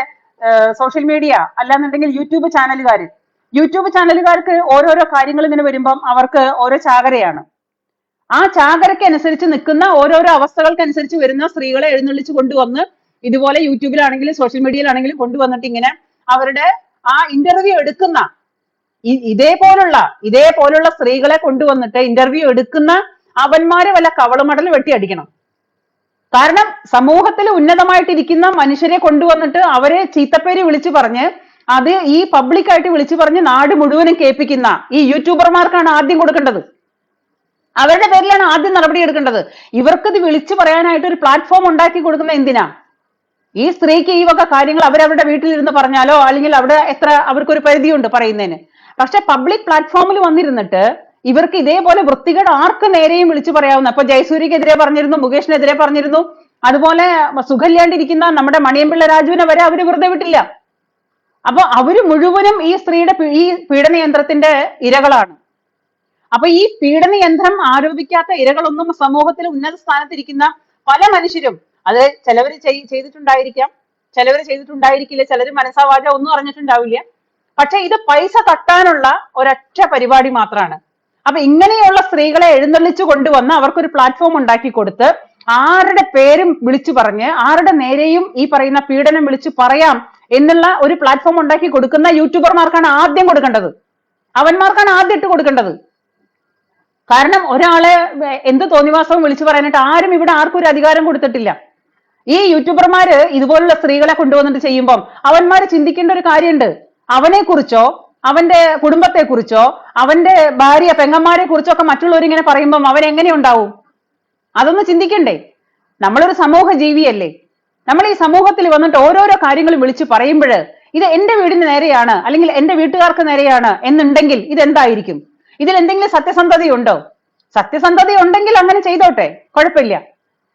സോഷ്യൽ മീഡിയ അല്ലാന്നുണ്ടെങ്കിൽ യൂട്യൂബ് ചാനലുകാർ യൂട്യൂബ് ചാനലുകാർക്ക് ഓരോരോ കാര്യങ്ങൾ ഇങ്ങനെ വരുമ്പം അവർക്ക് ഓരോ ചാകരയാണ്. ആ ചാകരയ്ക്ക് അനുസരിച്ച് നിൽക്കുന്ന ഓരോരോ അവസ്ഥകൾക്കനുസരിച്ച് വരുന്ന സ്ത്രീകളെ എഴുന്നള്ളിച്ച് കൊണ്ടുവന്ന് ഇതുപോലെ യൂട്യൂബിലാണെങ്കിലും സോഷ്യൽ മീഡിയയിലാണെങ്കിലും കൊണ്ടുവന്നിട്ട് ഇങ്ങനെ അവരുടെ ആ ഇന്റർവ്യൂ എടുക്കുന്ന ഇതേപോലുള്ള ഇതേപോലുള്ള സ്ത്രീകളെ കൊണ്ടുവന്നിട്ട് ഇന്റർവ്യൂ എടുക്കുന്ന അവന്മാരെ വല്ല കവളുമടൽ വെട്ടി അടിക്കണം. കാരണം സമൂഹത്തിൽ ഉന്നതമായിട്ടിരിക്കുന്ന മനുഷ്യരെ കൊണ്ടുവന്നിട്ട് അവരെ ചീത്തപ്പേര് വിളിച്ചു പറഞ്ഞ് അത് ഈ പബ്ലിക്കായിട്ട് വിളിച്ചു പറഞ്ഞ് നാട് മുഴുവനും കേൾപ്പിക്കുന്ന ഈ യൂട്യൂബർമാർക്കാണ് ആദ്യം കൊടുക്കേണ്ടത്. അവരുടെ പേരിലാണ് ആദ്യം നടപടി എടുക്കേണ്ടത്. ഇവർക്ക് ഇത് വിളിച്ചു പറയാനായിട്ട് ഒരു പ്ലാറ്റ്ഫോം ഉണ്ടാക്കി കൊടുക്കുന്ന എന്തിനാ? ഈ സ്ത്രീക്ക് ഈ വക കാര്യങ്ങൾ അവരവരുടെ വീട്ടിലിരുന്ന് പറഞ്ഞാലോ അല്ലെങ്കിൽ അവിടെ എത്ര അവർക്കൊരു പരിധിയുണ്ട് പറയുന്നതിന്. പക്ഷെ പബ്ലിക് പ്ലാറ്റ്ഫോമിൽ വന്നിരുന്നിട്ട് ഇവർക്ക് ഇതേപോലെ വൃത്തികേട് ആർക്ക് നേരെയും വിളിച്ചു പറയാവുന്ന അപ്പൊ ജയസൂര്യക്കെതിരെ പറഞ്ഞിരുന്നു മുകേഷിനെതിരെ പറഞ്ഞിരുന്നു അതുപോലെ സുഖല്യാണ്ടിരിക്കുന്ന നമ്മുടെ മണിയമ്പിള്ള രാജുവിനെ വരെ അവർ വെറുതെ വിട്ടില്ല. അപ്പൊ അവർ മുഴുവനും ഈ സ്ത്രീയുടെ ഈ പീഡനയന്ത്രത്തിന്റെ ഇരകളാണ്. അപ്പൊ ഈ പീഡന യന്ത്രം ആരോപിക്കാത്ത ഇരകളൊന്നും സമൂഹത്തിൽ ഉന്നത സ്ഥാനത്തിരിക്കുന്ന പല മനുഷ്യരും അത് ചിലവർ ചെയ്- ചെയ്തിട്ടുണ്ടായിരിക്കാം. ചിലവർ ചെയ്തിട്ടുണ്ടായിരിക്കില്ല ചിലർ മനസ്സാവാച ഒന്നും അറിഞ്ഞിട്ടുണ്ടാവില്ല. പക്ഷെ ഇത് പൈസ തട്ടാനുള്ള ഒരൊറ്റ പരിപാടി മാത്രമാണ് അപ്പൊ ഇങ്ങനെയുള്ള സ്ത്രീകളെ എഴുന്നള്ളിച്ചു കൊണ്ടുവന്ന് അവർക്കൊരു പ്ലാറ്റ്ഫോം ഉണ്ടാക്കി കൊടുത്ത് ആരുടെ പേരും വിളിച്ചു പറഞ്ഞ് ആരുടെ നേരെയും ഈ പറയുന്ന പീഡനം വിളിച്ചു പറയാം എന്നുള്ള ഒരു പ്ലാറ്റ്ഫോം ഉണ്ടാക്കി കൊടുക്കുന്ന യൂട്യൂബർമാർക്കാണ് ആദ്യം കൊടുക്കേണ്ടത്. അവന്മാർക്കാണ് ആദ്യം ഇട്ട് കൊടുക്കേണ്ടത്. കാരണം ഒരാളെ എന്ത് തോന്നിവാസവും വിളിച്ചു പറയാനായിട്ട് ആരും ഇവിടെ ആർക്കും ഒരു അധികാരം കൊടുത്തിട്ടില്ല. ഈ യൂട്യൂബർമാര് ഇതുപോലുള്ള സ്ത്രീകളെ കൊണ്ടുവന്നിട്ട് ചെയ്യുമ്പം അവന്മാര് ചിന്തിക്കേണ്ട ഒരു കാര്യമുണ്ട്. അവനെ കുറിച്ചോ അവന്റെ കുടുംബത്തെ കുറിച്ചോ അവന്റെ ഭാര്യ പെങ്ങന്മാരെ കുറിച്ചോ ഒക്കെ മറ്റുള്ളവർ ഇങ്ങനെ പറയുമ്പം അവൻ എങ്ങനെ ഉണ്ടാവും അതൊന്ന് ചിന്തിക്കണ്ടേ. നമ്മളൊരു സമൂഹ ജീവിയല്ലേ. നമ്മൾ ഈ സമൂഹത്തിൽ വന്നിട്ട് ഓരോരോ കാര്യങ്ങളും വിളിച്ചു പറയുമ്പോൾ ഇത് എന്റെ വീടിന് നേരെയാണ് അല്ലെങ്കിൽ എന്റെ വീട്ടുകാർക്ക് നേരെയാണ് എന്നുണ്ടെങ്കിൽ ഇതെന്തായിരിക്കും? ഇതിൽ എന്തെങ്കിലും സത്യസന്ധതയുണ്ടോ? സത്യസന്ധത ഉണ്ടെങ്കിൽ അങ്ങനെ ചെയ്തോട്ടെ. കുഴപ്പമില്ല.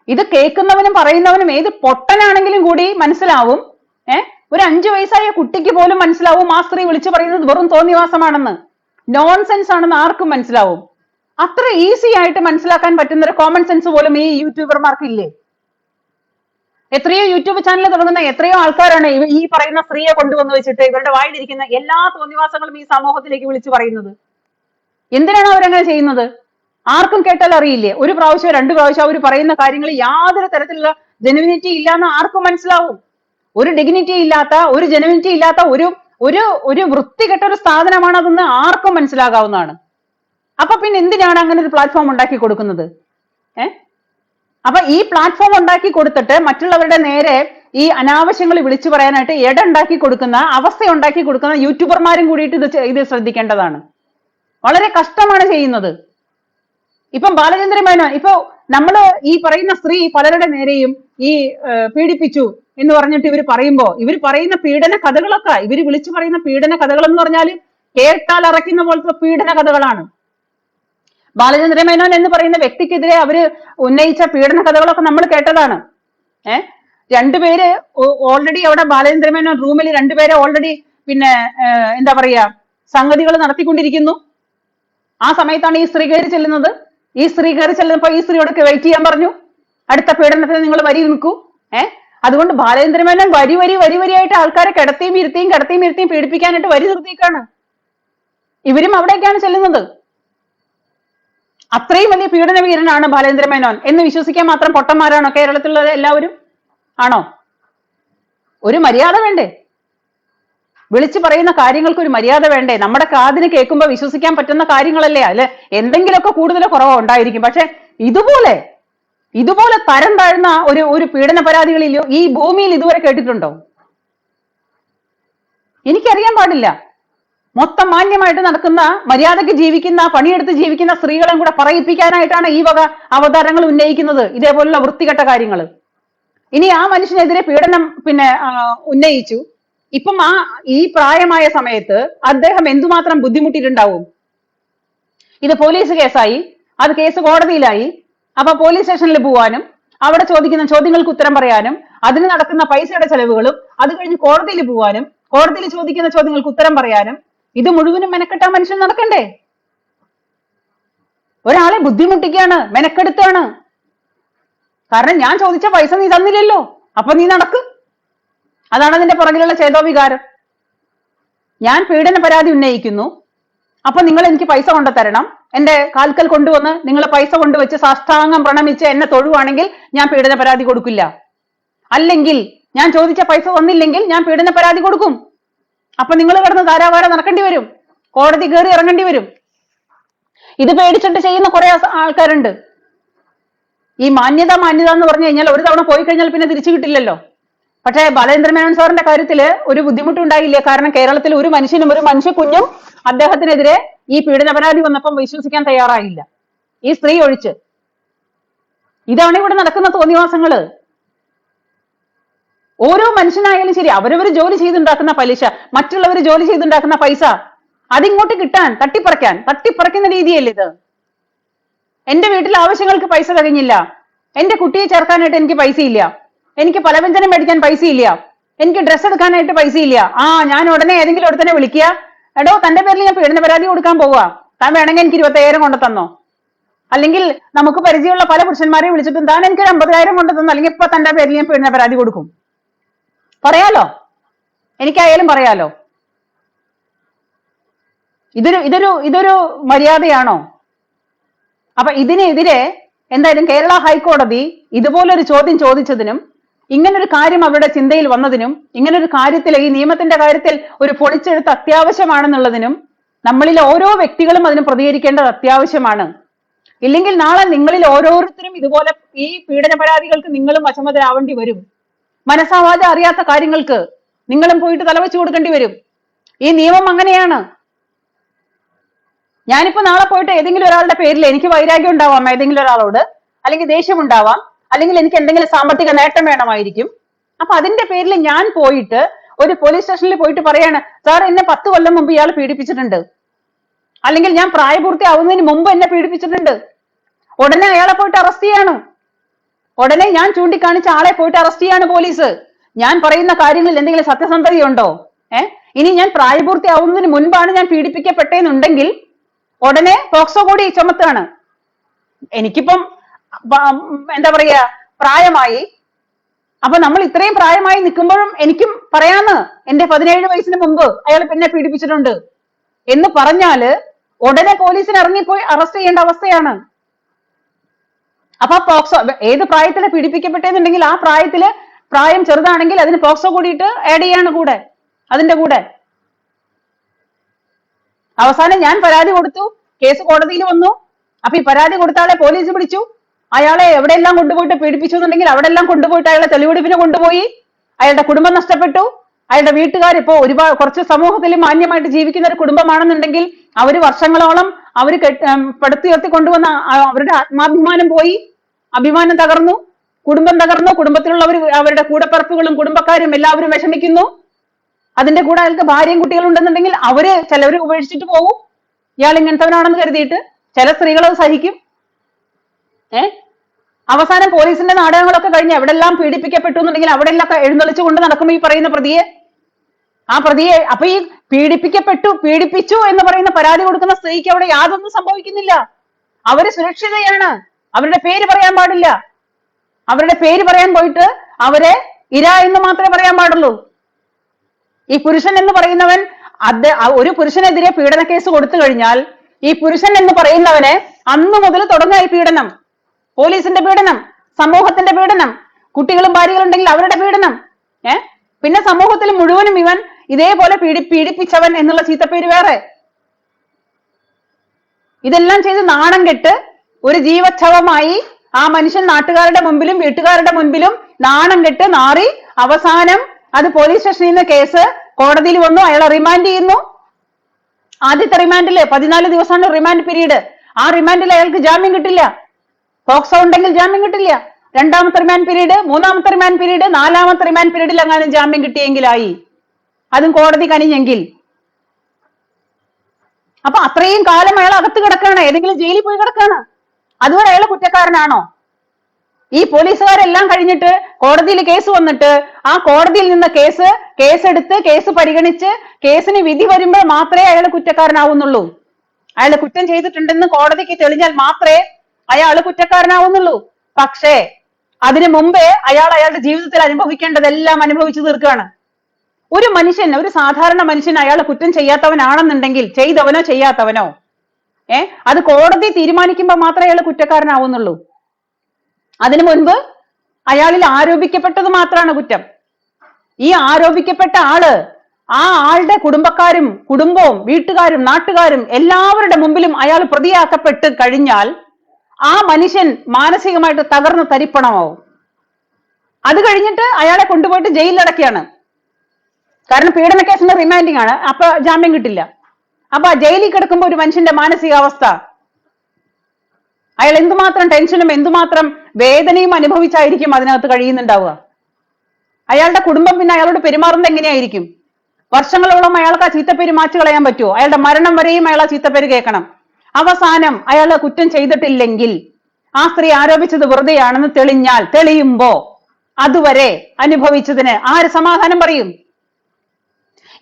ഇത് കേൾക്കുന്നവനും പറയുന്നവനും ഏത് പൊട്ടനാണെങ്കിലും കൂടി മനസ്സിലാവും. ഏർ ഒരു അഞ്ചു വയസ്സായ കുട്ടിക്ക് പോലും മനസ്സിലാവും ആ സ്ത്രീ വിളിച്ചു പറയുന്നത് വെറും തോന്നിവാസമാണെന്ന്. നോൺസെൻസ് ആണെന്ന് ആർക്കും മനസ്സിലാവും. അത്ര ഈസി ആയിട്ട് മനസ്സിലാക്കാൻ പറ്റുന്ന ഒരു കോമൺ സെൻസ് പോലും ഈ യൂട്യൂബർമാർക്ക് ഇല്ലേ? എത്രയോ യൂട്യൂബ് ചാനൽ തുടങ്ങുന്ന എത്രയോ ആൾക്കാരാണ് ഈ പറയുന്ന സ്ത്രീയെ കൊണ്ടുവന്ന് വെച്ചിട്ട് ഇവരുടെ വായിലിരിക്കുന്ന എല്ലാ തോന്നിവാസങ്ങളും ഈ സമൂഹത്തിലേക്ക് വിളിച്ചു പറയുന്നത്. എന്തിനാണ് അവരങ്ങനെ ചെയ്യുന്നത്? ആർക്കും കേട്ടാൽ അറിയില്ലേ? ഒരു പ്രാവശ്യം രണ്ട് പ്രാവശ്യം അവർ പറയുന്ന കാര്യങ്ങൾ യാതൊരു തരത്തിലുള്ള ജെനുവിനിറ്റി ഇല്ലാന്ന് ആർക്കും മനസ്സിലാവും. ഒരു ഡിഗ്നിറ്റി ഇല്ലാത്ത ഒരു ജെനുവിനിറ്റി ഇല്ലാത്ത ഒരു ഒരു ഒരു വൃത്തികെട്ട ഒരു സ്ഥാപനമാണ് അതെന്ന് ആർക്കും മനസ്സിലാകാവുന്നതാണ്. അപ്പൊ പിന്നെ എന്തിനാണ് അങ്ങനെ ഒരു പ്ലാറ്റ്ഫോം ഉണ്ടാക്കി കൊടുക്കുന്നത്? ഏ? അപ്പൊ ഈ പ്ലാറ്റ്ഫോം ഉണ്ടാക്കി കൊടുത്തിട്ട് മറ്റുള്ളവരുടെ നേരെ ഈ അനാവശ്യങ്ങൾ വിളിച്ചു പറയാനായിട്ട് ഇട ഉണ്ടാക്കി കൊടുക്കുന്ന അവസ്ഥ ഉണ്ടാക്കി കൊടുക്കുന്ന യൂട്യൂബർമാരും കൂടിയിട്ട് ഇത് ഇത് ശ്രദ്ധിക്കേണ്ടതാണ്. വളരെ കഷ്ടമാണ് ചെയ്യുന്നത്. ഇപ്പം ബാലചന്ദ്ര മേനോൻ ഇപ്പൊ നമ്മൾ ഈ പറയുന്ന സ്ത്രീ പലരുടെ നേരെയും ഈ പീഡിപ്പിച്ചു എന്ന് പറഞ്ഞിട്ട് ഇവർ പറയുമ്പോൾ ഇവർ പറയുന്ന പീഡന കഥകളൊക്കെ ഇവർ വിളിച്ചു പറയുന്ന പീഡന കഥകൾ എന്ന് പറഞ്ഞാൽ കേട്ടാൽ അറയ്ക്കുന്ന പോലത്തെ പീഡന കഥകളാണ്. ബാലചന്ദ്ര മേനോൻ എന്ന് പറയുന്ന വ്യക്തിക്കെതിരെ അവർ ഉന്നയിച്ച പീഡന കഥകളൊക്കെ നമ്മൾ കേട്ടതാണ്. ഏർ രണ്ടുപേര് ഓൾറെഡി അവിടെ ബാലചന്ദ്ര മേനോൻ റൂമിൽ രണ്ടുപേരെ ഓൾറെഡി പിന്നെ എന്താ പറയാ സംഗതികൾ നടത്തിക്കൊണ്ടിരിക്കുന്നു. ആ സമയത്താണ് ഈ സ്ത്രീ കയറി ചെല്ലുന്നത്. ഈ സ്ത്രീ കയറി ചെല്ലുന്നപ്പോ ഈ സ്ത്രീയോട് വെയിറ്റ് ചെയ്യാൻ പറഞ്ഞു. അടുത്ത പീഡനത്തിന് നിങ്ങൾ വരി നിൽക്കൂ. ഏഹ് അതുകൊണ്ട് ബാലേന്ദ്രമേനോൻ വരി വരി വരി വരിയായിട്ട് ആൾക്കാരെ കിടത്തിയും ഇരുത്തിയും കിടത്തിയും ഇരുത്തിയും പീഡിപ്പിക്കാനായിട്ട് വരി നിർത്തിയേക്കാണ്. ഇവരും അവിടേക്കാണ് ചെല്ലുന്നത്. അത്രയും വലിയ പീഡന വീരനാണ് ബാലേന്ദ്ര മേനോൻ എന്ന് വിശ്വസിക്കാൻ മാത്രം പൊട്ടന്മാരാണോ കേരളത്തിലുള്ള എല്ലാവരും? ആണോ? ഒരു മര്യാദ വേണ്ടേ? വിളിച്ചു പറയുന്ന കാര്യങ്ങൾക്ക് ഒരു മര്യാദ വേണ്ടേ? നമ്മുടെ കാതിന് കേൾക്കുമ്പോൾ വിശ്വസിക്കാൻ പറ്റുന്ന കാര്യങ്ങളല്ലേ? അല്ലെ എന്തെങ്കിലുമൊക്കെ കൂടുതലോ കുറവോ ഉണ്ടായിരിക്കും. പക്ഷെ ഇതുപോലെ ഇതുപോലെ തരം താഴ്ന്ന ഒരു ഒരു പീഡന പരാതികളില്ലോ ഈ ഭൂമിയിൽ ഇതുവരെ കേട്ടിട്ടുണ്ടോ? എനിക്കറിയാൻ പാടില്ല. മൊത്തം മാന്യമായിട്ട് നടക്കുന്ന മര്യാദയ്ക്ക് ജീവിക്കുന്ന പണിയെടുത്ത് ജീവിക്കുന്ന സ്ത്രീകളെയും കൂടെ പറയിപ്പിക്കാനായിട്ടാണ് ഈ വക അവതാരങ്ങൾ ഉന്നയിക്കുന്നത് ഇതേപോലുള്ള വൃത്തികെട്ട കാര്യങ്ങൾ ഇനി ആ മനുഷ്യനെതിരെ പീഡനം പിന്നെ ഉന്നയിച്ചു. ഇപ്പം ആ ഈ പ്രായമായ സമയത്ത് അദ്ദേഹം എന്തുമാത്രം ബുദ്ധിമുട്ടിയിട്ടുണ്ടാവും? ഇത് പോലീസ് കേസായി അത് കേസ് കോടതിയിലായി. അപ്പൊ പോലീസ് സ്റ്റേഷനിൽ പോവാനും അവിടെ ചോദിക്കുന്ന ചോദ്യങ്ങൾക്ക് ഉത്തരം പറയാനും അതിന് നടക്കുന്ന പൈസയുടെ ചെലവുകളും അത് കഴിഞ്ഞ് കോടതിയിൽ പോവാനും കോടതിയിൽ ചോദിക്കുന്ന ചോദ്യങ്ങൾക്ക് ഉത്തരം പറയാനും ഇത് മുഴുവനും മെനക്കെട്ടാ മനുഷ്യൻ നടക്കണ്ടേ? ഒരാളെ ബുദ്ധിമുട്ടിക്കാണ് മെനക്കെടുത്താണ്. കാരണം ഞാൻ ചോദിച്ച പൈസ നീ തന്നില്ലല്ലോ. അപ്പൊ നീ നടക്ക്. അതാണ് അതിന്റെ പുറകിലുള്ള ചേതോവികാരം. ഞാൻ പീഡന പരാതി ഉന്നയിക്കുന്നു. അപ്പൊ നിങ്ങൾ എനിക്ക് പൈസ കൊണ്ടു തരണം എന്റെ കാൽക്കൽ കൊണ്ടുവന്ന് നിങ്ങൾ പൈസ കൊണ്ടുവച്ച് സാഷ്ടാംഗം പ്രണമിച്ച് എന്നെ തൊഴുവാണെങ്കിൽ ഞാൻ പീഡന പരാതി കൊടുക്കില്ല. അല്ലെങ്കിൽ ഞാൻ ചോദിച്ച പൈസ വന്നില്ലെങ്കിൽ ഞാൻ പീഡന പരാതി കൊടുക്കും. അപ്പൊ നിങ്ങൾ കിടന്ന് ധാരാവാരം നടക്കേണ്ടി വരും. കോടതി കയറി ഇറങ്ങേണ്ടി വരും. ഇത് പേടിച്ചിട്ട് ചെയ്യുന്ന കുറെ ആൾക്കാരുണ്ട്. ഈ മാന്യത മാന്യത എന്ന് പറഞ്ഞു കഴിഞ്ഞാൽ ഒരു തവണ പോയി കഴിഞ്ഞാൽ പിന്നെ തിരിച്ചു കിട്ടില്ലല്ലോ. പക്ഷേ ബാലേന്ദ്ര മേനോൻ സാറിന്റെ കാര്യത്തിൽ ഒരു ബുദ്ധിമുട്ടുണ്ടായില്ല. കാരണം കേരളത്തിൽ ഒരു മനുഷ്യനും ഒരു മനുഷ്യ കുഞ്ഞും അദ്ദേഹത്തിനെതിരെ ഈ പീഡന പരാതി വന്നപ്പം വിശ്വസിക്കാൻ തയ്യാറായില്ല. ഈ സ്ത്രീ ഒഴിച്ച്. ഇതാണ് ഇവിടെ നടക്കുന്ന തോന്നിവാസങ്ങൾ. ഓരോ മനുഷ്യനായാലും ശരി അവരവർ ജോലി ചെയ്തുണ്ടാക്കുന്ന പലിശ മറ്റുള്ളവർ ജോലി ചെയ്തുണ്ടാക്കുന്ന പൈസ അതിങ്ങോട്ട് കിട്ടാൻ തട്ടിപ്പറിക്കാൻ തട്ടിപ്പറിക്കുന്ന രീതിയല്ലേ ഇത്? എന്റെ വീട്ടിൽ ആവശ്യങ്ങൾക്ക് പൈസ തികഞ്ഞില്ല. എന്റെ കുട്ടിയെ ചേർക്കാനായിട്ട് എനിക്ക് പൈസ ഇല്ല എനിക്ക് പലവ്യഞ്ജനം മേടിക്കാൻ പൈസ ഇല്ല എനിക്ക് ഡ്രസ്സ് എടുക്കാനായിട്ട് പൈസ ഇല്ല ആ ഞാൻ ഉടനെ ഏതെങ്കിലും ഒരുത്തനെ വിളിക്കുക. എടോ തന്റെ പേരിൽ ഞാൻ പീഡന പരാതി കൊടുക്കാൻ പോവുക. താൻ വേണമെങ്കിൽ എനിക്ക് ഇരുപത്തയ്യായിരം കൊണ്ട് തന്നോ? അല്ലെങ്കിൽ നമുക്ക് പരിചയമുള്ള പല പുരുഷന്മാരെ വിളിച്ചിട്ടും താൻ എനിക്ക് ഒരു അമ്പതിനായിരം കൊണ്ട് തന്നു. അല്ലെങ്കിൽ ഇപ്പൊ തന്റെ പേരിൽ ഞാൻ പീഡന പരാതി കൊടുക്കും. പറയാലോ? എനിക്കായാലും പറയാലോ? ഇതൊരു ഇതൊരു ഇതൊരു മര്യാദയാണോ? അപ്പൊ ഇതിനെതിരെ എന്തായാലും കേരള ഹൈക്കോടതി ഇതുപോലൊരു ചോദ്യം ചോദിച്ചതിനും ഇങ്ങനൊരു കാര്യം അവരുടെ ചിന്തയിൽ വന്നതിനും ഇങ്ങനൊരു കാര്യത്തിൽ ഈ നിയമത്തിന്റെ കാര്യത്തിൽ ഒരു പൊളിച്ചെഴുത്ത് അത്യാവശ്യമാണെന്നുള്ളതിനും നമ്മളിൽ ഓരോ വ്യക്തികളും അതിന് പ്രതികരിക്കേണ്ടത് അത്യാവശ്യമാണ്. ഇല്ലെങ്കിൽ നാളെ നിങ്ങളിൽ ഓരോരുത്തരും ഇതുപോലെ ഈ പീഡന പരാതികൾക്ക് നിങ്ങളും വശമതരാവേണ്ടി വരും. മനസ്സാവാതെ അറിയാത്ത കാര്യങ്ങൾക്ക് നിങ്ങളും പോയിട്ട് തലവെച്ചു കൊടുക്കേണ്ടി വരും. ഈ നിയമം അങ്ങനെയാണ്. ഞാനിപ്പോ നാളെ പോയിട്ട് ഏതെങ്കിലും ഒരാളുടെ പേരിൽ എനിക്ക് വൈരാഗ്യം ഉണ്ടാവാം ഏതെങ്കിലും ഒരാളോട് അല്ലെങ്കിൽ ദേഷ്യം ഉണ്ടാവാം അല്ലെങ്കിൽ എനിക്ക് എന്തെങ്കിലും സാമ്പത്തിക നേട്ടം വേണമായിരിക്കും. അപ്പൊ അതിന്റെ പേരിൽ ഞാൻ പോയിട്ട് ഒരു പോലീസ് സ്റ്റേഷനിൽ പോയിട്ട് പറയാണ് സാർ എന്നെ പത്ത് കൊല്ലം മുമ്പ് ഇയാൾ പീഡിപ്പിച്ചിട്ടുണ്ട്. അല്ലെങ്കിൽ ഞാൻ പ്രായപൂർത്തി ആവുന്നതിന് മുമ്പ് എന്നെ പീഡിപ്പിച്ചിട്ടുണ്ട്. ഉടനെ അയാളെ പോയിട്ട് അറസ്റ്റ് ചെയ്യാണ്. ഉടനെ ഞാൻ ചൂണ്ടിക്കാണിച്ച ആളെ പോയിട്ട് അറസ്റ്റ് ചെയ്യാണ് പോലീസ് ഞാൻ പറയുന്ന കാര്യങ്ങളിൽ എന്തെങ്കിലും സത്യസന്ധതയുണ്ടോ? ഏ? ഇനി ഞാൻ പ്രായപൂർത്തി ആവുന്നതിന് മുൻപാണ് ഞാൻ പീഡിപ്പിക്കപ്പെട്ടെന്നുണ്ടെങ്കിൽ ഉടനെ പോക്സോ കൂടി ചുമത്താണ്. എനിക്കിപ്പം എന്താ പറയാ പ്രായമായി. അപ്പൊ നമ്മൾ ഇത്രയും പ്രായമായി നിൽക്കുമ്പോഴും എനിക്കും പറയാന്ന്. എന്റെ പതിനേഴ് വയസ്സിന് മുമ്പ് അയാൾ പിന്നെ പീഡിപ്പിച്ചിട്ടുണ്ട്. എന്ന് പറഞ്ഞാൽ ഉടനെ പോലീസിന് ഇറങ്ങിപ്പോയി അറസ്റ്റ് ചെയ്യേണ്ട അവസ്ഥയാണ്. അപ്പൊ പോക്സോ ഏത് പ്രായത്തിലെ പീഡിപ്പിക്കപ്പെട്ടെന്നുണ്ടെങ്കിൽ ആ പ്രായത്തിൽ പ്രായം ചെറുതാണെങ്കിൽ അതിന് പോക്സോ കൂടിയിട്ട് ആഡ് ചെയ്യാണ് കൂടെ അതിന്റെ കൂടെ. അവസാനം ഞാൻ പരാതി കൊടുത്തു കേസ് കോടതിയിൽ വന്നു. അപ്പൊ ഈ പരാതി കൊടുത്താളെ പോലീസ് പിടിച്ചു. അയാളെ എവിടെയെല്ലാം കൊണ്ടുപോയിട്ട് പീഡിപ്പിച്ചു എന്നുണ്ടെങ്കിൽ അവിടെ എല്ലാം കൊണ്ടുപോയിട്ട് അയാളെ തെളിവെടുപ്പിന് കൊണ്ടുപോയി. അയാളുടെ കുടുംബം നഷ്ടപ്പെട്ടു. അയാളുടെ വീട്ടുകാർ ഇപ്പോ ഒരുപാട് കുറച്ച് സമൂഹത്തിൽ മാന്യമായിട്ട് ജീവിക്കുന്ന ഒരു കുടുംബമാണെന്നുണ്ടെങ്കിൽ അവർ വർഷങ്ങളോളം അവർ പടുത്തുയർത്തി കൊണ്ടുവന്ന അവരുടെ ആത്മാഭിമാനം പോയി. അഭിമാനം തകർന്നു. കുടുംബം തകർന്നു. കുടുംബത്തിലുള്ളവർ അവരുടെ കൂടപ്പറപ്പുകളും കുടുംബക്കാരും എല്ലാവരും വിഷമിക്കുന്നു. അതിന്റെ കൂടെ അയാൾക്ക് ഭാര്യയും കുട്ടികളും ഉണ്ടെന്നുണ്ടെങ്കിൽ അവർ ചിലവര് ഉപേക്ഷിച്ചിട്ട് പോകും. ഇയാൾ ഇങ്ങനത്തവനാണെന്ന് കരുതിയിട്ട് ചില സ്ത്രീകൾ സഹിക്കും. ഏ? അവസാനം പോലീസിന്റെ നാടകങ്ങളൊക്കെ കഴിഞ്ഞ് എവിടെല്ലാം പീഡിപ്പിക്കപ്പെട്ടു എന്നുണ്ടെങ്കിൽ അവിടെല്ലാം എഴുന്നള്ളിച്ചു കൊണ്ട് നടക്കും ഈ പറയുന്ന പ്രതിയെ. ആ പ്രതിയെ അപ്പൊ ഈ പീഡിപ്പിക്കപ്പെട്ടു പീഡിപ്പിച്ചു എന്ന് പറയുന്ന പരാതി കൊടുക്കുന്ന സ്ത്രീക്ക് അവിടെ യാതൊന്നും സംഭവിക്കുന്നില്ല. അവർ സുരക്ഷിതയാണ്. അവരുടെ പേര് പറയാൻ പാടില്ല. അവരുടെ പേര് പറയാൻ പോയിട്ട് അവരെ ഇര എന്ന് മാത്രമേ പറയാൻ പാടുള്ളൂ. ഈ പുരുഷൻ എന്ന് പറയുന്നവൻ അത് ഒരു പുരുഷനെതിരെ പീഡന കേസ് കൊടുത്തു കഴിഞ്ഞാൽ ഈ പുരുഷൻ എന്ന് പറയുന്നവനെ അന്ന് മുതൽ തുടങ്ങായി പീഡനം. പോലീസിന്റെ പീഡനം സമൂഹത്തിന്റെ പീഡനം കുട്ടികളും ഭാര്യകളും ഉണ്ടെങ്കിൽ അവരുടെ പീഡനം ഏ? പിന്നെ സമൂഹത്തിൽ മുഴുവനും ഇവൻ ഇതേപോലെ പീഡി പീഡിപ്പിച്ചവൻ എന്നുള്ള ചീത്തപ്പേര് വേറെ. ഇതെല്ലാം ചെയ്ത് നാണം കെട്ട് ഒരു ജീവച്ഛവമായി ആ മനുഷ്യൻ നാട്ടുകാരുടെ മുമ്പിലും വീട്ടുകാരുടെ മുൻപിലും നാണം കെട്ട് നാറി അവസാനം അത് പോലീസ് സ്റ്റേഷനിൽ നിന്ന് കേസ് കോടതിയിൽ വന്നു. അയാൾ റിമാൻഡ് ചെയ്യുന്നു. ആദ്യത്തെ റിമാൻഡിൽ പതിനാല് ദിവസമാണ് റിമാൻഡ് പീരീഡ്. ആ റിമാൻഡിൽ അയാൾക്ക് ജാമ്യം കിട്ടില്ല. പോക്സോ ഉണ്ടെങ്കിൽ ജാമ്യം കിട്ടില്ല. രണ്ടാമത്തെ റിമാൻഡ് പീരീഡ് മൂന്നാമത്തെ റിമാൻഡ് പീരീഡ് നാലാമത്തെ റിമാൻഡ് പീരീഡിൽ എങ്ങാനും ജാമ്യം കിട്ടിയെങ്കിലായി. അതും കോടതി കനിഞ്ഞെങ്കിൽ. അപ്പൊ അത്രയും കാലം അയാൾ അകത്ത് കിടക്കാണ് ഏതെങ്കിലും ജയിലിൽ പോയി കിടക്കാണ് അതുവരെ അയാൾ കുറ്റക്കാരനാണോ? ഈ പോലീസുകാരെല്ലാം കഴിഞ്ഞിട്ട് കോടതിയിൽ കേസ് വന്നിട്ട് ആ കോടതിയിൽ നിന്ന് കേസ് കേസെടുത്ത് കേസ് പരിഗണിച്ച് കേസിന് വിധി വരുമ്പോൾ മാത്രമേ അയാൾ കുറ്റക്കാരനാവുന്നുള്ളൂ. അയാൾ കുറ്റം ചെയ്തിട്ടുണ്ടെന്ന് കോടതിക്ക് തെളിഞ്ഞാൽ മാത്രമേ അയാൾ കുറ്റക്കാരനാവുന്നുള്ളൂ. പക്ഷേ അതിനു മുമ്പേ അയാൾ അയാളുടെ ജീവിതത്തിൽ അനുഭവിക്കേണ്ടതെല്ലാം അനുഭവിച്ചു തീർക്കുകയാണ്. ഒരു മനുഷ്യൻ ഒരു സാധാരണ മനുഷ്യൻ അയാൾ കുറ്റം ചെയ്യാത്തവനാണെന്നുണ്ടെങ്കിൽ ചെയ്തവനോ ചെയ്യാത്തവനോ ഏ അത് കോടതി തീരുമാനിക്കുമ്പോൾ മാത്രമേ അയാൾ കുറ്റക്കാരനാവുന്നുള്ളൂ. അതിനു മുൻപ് അയാളിൽ ആരോപിക്കപ്പെട്ടത് മാത്രമാണ് കുറ്റം. ഈ ആരോപിക്കപ്പെട്ട ആൾ ആ ആളുടെ കുടുംബക്കാരും കുടുംബവും വീട്ടുകാരും നാട്ടുകാരും എല്ലാവരുടെ മുമ്പിലും അയാൾ പ്രതിയാക്കപ്പെട്ട് കഴിഞ്ഞാൽ ആ മനുഷ്യൻ മാനസികമായിട്ട് തകർന്ന് തരിപ്പണമാവും. അത് കഴിഞ്ഞിട്ട് അയാളെ കൊണ്ടുപോയിട്ട് ജയിലിലടക്കുകയാണ് കാരണം പീഡന കേസിന് റിമാൻഡിങ് ആണ്. അപ്പൊ ജാമ്യം കിട്ടില്ല. അപ്പൊ ജയിലിൽ കിടക്കുമ്പോൾ ഒരു മനുഷ്യന്റെ മാനസികാവസ്ഥ. അയാൾ എന്തുമാത്രം ടെൻഷനും എന്തുമാത്രം വേദനയും അനുഭവിച്ചായിരിക്കും അതിനകത്ത് കഴിയുന്നുണ്ടാവുക. അയാളുടെ കുടുംബം പിന്നെ അയാളോട് പെരുമാറുന്നത് എങ്ങനെയായിരിക്കും? വർഷങ്ങളോളം അയാൾക്ക് ആ ചീത്തപ്പേര് മാറ്റി കളയാൻ പറ്റുമോ? അയാളുടെ മരണം വരെയും അയാൾ ആ ചീത്തപ്പേര് കേൾക്കണം. അവസാനം അയാൾ കുറ്റം ചെയ്തിട്ടില്ലെങ്കിൽ ആ സ്ത്രീ ആരോപിച്ചത് വെറുതെയാണെന്ന് തെളിഞ്ഞാൽ തെളിയുമ്പോ അതുവരെ അനുഭവിച്ചതിന് ആര് സമാധാനം പറയും?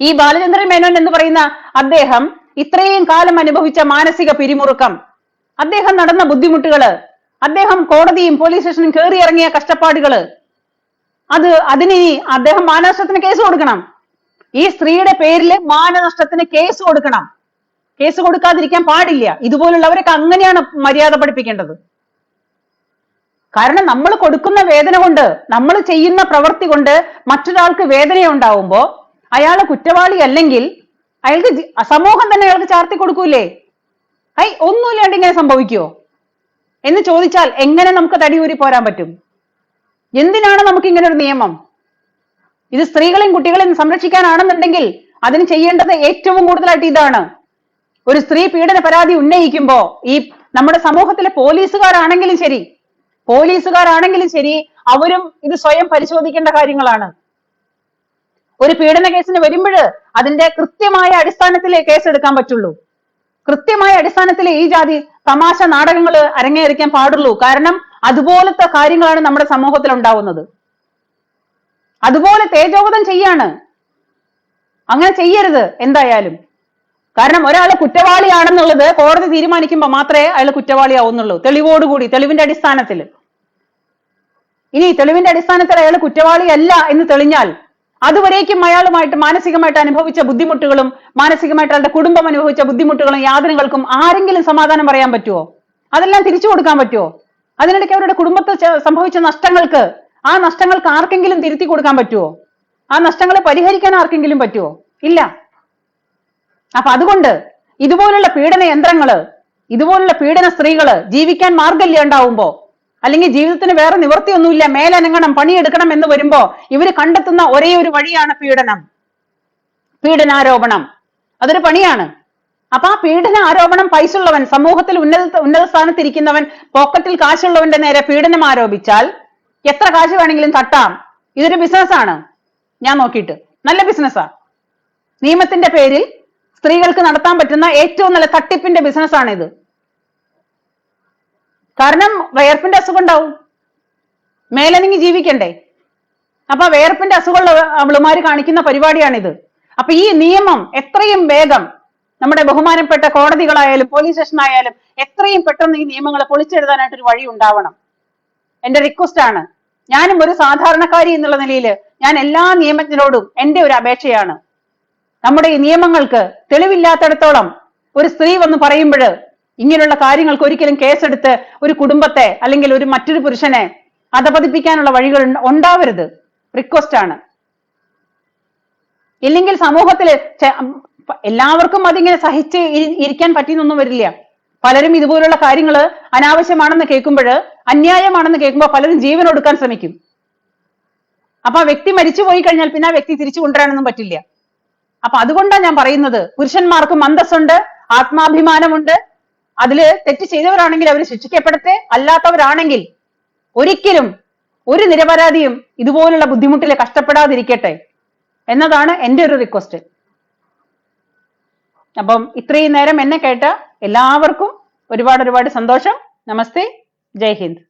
ഈ ബാലചന്ദ്രൻ മേനോൻ എന്ന് പറയുന്ന അദ്ദേഹം ഇത്രയും കാലം അനുഭവിച്ച മാനസിക പിരിമുറുക്കം അദ്ദേഹം നടന്ന ബുദ്ധിമുട്ടുകൾ അദ്ദേഹം കോടതിയും പോലീസ് സ്റ്റേഷനും കയറി ഇറങ്ങിയ കഷ്ടപ്പാടുകൾ അത് അതിന് അദ്ദേഹം മാനനഷ്ടത്തിന് കേസ് കൊടുക്കണം. ഈ സ്ത്രീയുടെ പേരിൽ മാനനഷ്ടത്തിന് കേസ് കൊടുക്കണം. കേസ് കൊടുക്കാതിരിക്കാൻ പാടില്ല. ഇതുപോലുള്ളവരൊക്കെ അങ്ങനെയാണ് മര്യാദ പഠിപ്പിക്കേണ്ടത്. കാരണം നമ്മൾ കൊടുക്കുന്ന വേദന കൊണ്ട് നമ്മൾ ചെയ്യുന്ന പ്രവൃത്തി കൊണ്ട് മറ്റൊരാൾക്ക് വേദന ഉണ്ടാവുമ്പോ അയാൾ കുറ്റവാളി അല്ലെങ്കിൽ അയാൾക്ക് സമൂഹം തന്നെ അയാൾക്ക് ചാർത്തി കൊടുക്കൂലേ? ഐ ഒന്നുമില്ലാണ്ട് ഇങ്ങനെ സംഭവിക്കുവോ? എന്ന് ചോദിച്ചാൽ എങ്ങനെ നമുക്ക് തടിയൂരി പോരാൻ പറ്റും? എന്തിനാണ് നമുക്ക് ഇങ്ങനെ ഒരു നിയമം? ഇത് സ്ത്രീകളെയും കുട്ടികളെയും സംരക്ഷിക്കാനാണെന്നുണ്ടെങ്കിൽ അതിന് ചെയ്യേണ്ടത് ഏറ്റവും കൂടുതലായിട്ട് ഇതാണ്. ഒരു സ്ത്രീ പീഡന പരാതി ഉന്നയിക്കുമ്പോ ഈ നമ്മുടെ സമൂഹത്തിലെ പോലീസുകാരാണെങ്കിലും ശരി പോലീസുകാരാണെങ്കിലും ശരി അവരും ഇത് സ്വയം പരിശോധിക്കേണ്ട കാര്യങ്ങളാണ്. ഒരു പീഡന കേസിന് വരുമ്പോൾ അതിന്റെ കൃത്യമായ അടിസ്ഥാനത്തിലേ കേസ് എടുക്കാൻ പറ്റുള്ളൂ. കൃത്യമായ അടിസ്ഥാനത്തിൽ ഈ ജാതി തമാശ നാടകങ്ങൾ അരങ്ങേറിക്കാൻ പാടുള്ളൂ. കാരണം അതുപോലത്തെ കാര്യങ്ങളാണ് നമ്മുടെ സമൂഹത്തിൽ ഉണ്ടാവുന്നത്. അതുപോലെ തേജോവധം ചെയ്യാണ്. അങ്ങനെ ചെയ്യരുത് എന്തായാലും. കാരണം ഒരാൾ കുറ്റവാളിയാണെന്നുള്ളത് കോടതി തീരുമാനിക്കുമ്പോൾ മാത്രമേ അയാൾ കുറ്റവാളിയാവുന്നുള്ളൂ. തെളിവോടുകൂടി തെളിവിന്റെ അടിസ്ഥാനത്തിൽ ഇനി തെളിവിന്റെ അടിസ്ഥാനത്തിൽ അയാൾ കുറ്റവാളിയല്ല എന്ന് തെളിഞ്ഞാൽ അതുവരേക്കും അയാളുമായിട്ട് മാനസികമായിട്ട് അനുഭവിച്ച ബുദ്ധിമുട്ടുകളും മാനസികമായിട്ട് അയാളുടെ കുടുംബം അനുഭവിച്ച ബുദ്ധിമുട്ടുകളും യാതനകൾക്കും ആരെങ്കിലും സമാധാനം പറയാൻ പറ്റുമോ അതെല്ലാം തിരിച്ചു കൊടുക്കാൻ പറ്റുമോ അതിനിടയ്ക്ക് അവരുടെ കുടുംബത്തിൽ സംഭവിച്ച നഷ്ടങ്ങൾക്ക് ആ നഷ്ടങ്ങൾക്ക് ആർക്കെങ്കിലും തിരുത്തി കൊടുക്കാൻ പറ്റുമോ ആ നഷ്ടങ്ങളെ പരിഹരിക്കാൻ ആർക്കെങ്കിലും പറ്റുമോ ഇല്ല. അപ്പൊ അതുകൊണ്ട് ഇതുപോലുള്ള പീഡന യന്ത്രങ്ങൾ ഇതുപോലുള്ള പീഡന സ്ത്രീകൾ ജീവിക്കാൻ മാർഗല്യ ഉണ്ടാവുമ്പോ അല്ലെങ്കിൽ ജീവിതത്തിന് വേറെ നിവൃത്തിയൊന്നുമില്ല മേലനങ്ങണം പണിയെടുക്കണം എന്ന് വരുമ്പോ ഇവർ കണ്ടെത്തുന്ന ഒരേ ഒരു വഴിയാണ് പീഡനം. പീഡനാരോപണം. അതൊരു പണിയാണ്. അപ്പൊ ആ പീഡന ആരോപണം പൈസ ഉള്ളവൻ സമൂഹത്തിൽ ഉന്നത ഉന്നത സ്ഥാനത്തിരിക്കുന്നവൻ പോക്കറ്റിൽ കാശുള്ളവന്റെ നേരെ പീഡനം ആരോപിച്ചാൽ എത്ര കാശ് വേണമെങ്കിലും തട്ടാം. ഇതൊരു ബിസിനസ്സാണ് ഞാൻ നോക്കിയിട്ട്. നല്ല ബിസിനസ്സാ നിയമത്തിന്റെ പേരിൽ സ്ത്രീകൾക്ക് നടത്താൻ പറ്റുന്ന ഏറ്റവും നല്ല തട്ടിപ്പിന്റെ ബിസിനസ് ഇത് കാരണം വയർപ്പിന്റെ അസുഖം ഉണ്ടാവും. മേലനങ്ങി ജീവിക്കണ്ടേ? അപ്പൊ വയർപ്പിന്റെ അസുഖമുള്ള അവളുമാര് കാണിക്കുന്ന പരിപാടിയാണിത്. അപ്പൊ ഈ നിയമം എത്രയും വേഗം നമ്മുടെ ബഹുമാനപ്പെട്ട കോടതികളായാലും പോലീസ് സ്റ്റേഷൻ ആയാലും എത്രയും പെട്ടെന്ന് ഈ നിയമങ്ങളെ പൊളിച്ചെഴുതാനായിട്ട് ഒരു വഴി ഉണ്ടാവണം. എന്റെ റിക്വസ്റ്റ് ആണ്. ഞാനും ഒരു സാധാരണക്കാരി എന്നുള്ള നിലയിൽ ഞാൻ എല്ലാ നിയമജ്ഞരോടും എന്റെ ഒരു അപേക്ഷയാണ്. നമ്മുടെ ഈ നിയമങ്ങൾക്ക് തെളിവില്ലാത്തടത്തോളം ഒരു സ്ത്രീ വന്ന് പറയുമ്പോൾ ഇങ്ങനെയുള്ള കാര്യങ്ങൾക്ക് ഒരിക്കലും കേസെടുത്ത് ഒരു കുടുംബത്തെ അല്ലെങ്കിൽ ഒരു മറ്റൊരു പുരുഷനെ അധപതിപ്പിക്കാനുള്ള വഴികൾ ഉണ്ടാവരുത്. റിക്വസ്റ്റ് ആണ്. ഇല്ലെങ്കിൽ സമൂഹത്തിൽ എല്ലാവർക്കും അതിങ്ങനെ സഹിച്ച് ഇരി- ഇരിക്കാൻ പറ്റിയെന്നൊന്നും വരില്ല. പലരും ഇതുപോലുള്ള കാര്യങ്ങൾ അനാവശ്യമാണെന്ന് കേൾക്കുമ്പോൾ അന്യായമാണെന്ന് കേൾക്കുമ്പോൾ പലരും ജീവൻ ഒടുക്കാൻ ശ്രമിക്കും. അപ്പൊ ആ വ്യക്തി മരിച്ചു പോയി കഴിഞ്ഞാൽ പിന്നെ ആ വ്യക്തി തിരിച്ചു കൊണ്ടുവരാനൊന്നും പറ്റില്ല. അപ്പൊ അതുകൊണ്ടാണ് ഞാൻ പറയുന്നത്. പുരുഷന്മാർക്ക് മന്ദസ്സുണ്ട് ആത്മാഭിമാനമുണ്ട്. അതിൽ തെറ്റ് ചെയ്തവരാണെങ്കിൽ അവർ ശിക്ഷിക്കപ്പെടട്ടെ. അല്ലാത്തവരാണെങ്കിൽ ഒരിക്കലും ഒരു നിരപരാധിയും ഇതുപോലുള്ള ബുദ്ധിമുട്ടിൽ കഷ്ടപ്പെടാതിരിക്കട്ടെ. എന്നതാണ് എന്റെ ഒരു റിക്വസ്റ്റ് അപ്പം ഇത്രയും നേരം എന്നെ കേട്ട എല്ലാവർക്കും ഒരുപാട് ഒരുപാട് സന്തോഷം. നമസ്തേ. ജയ് ഹിന്ദ്.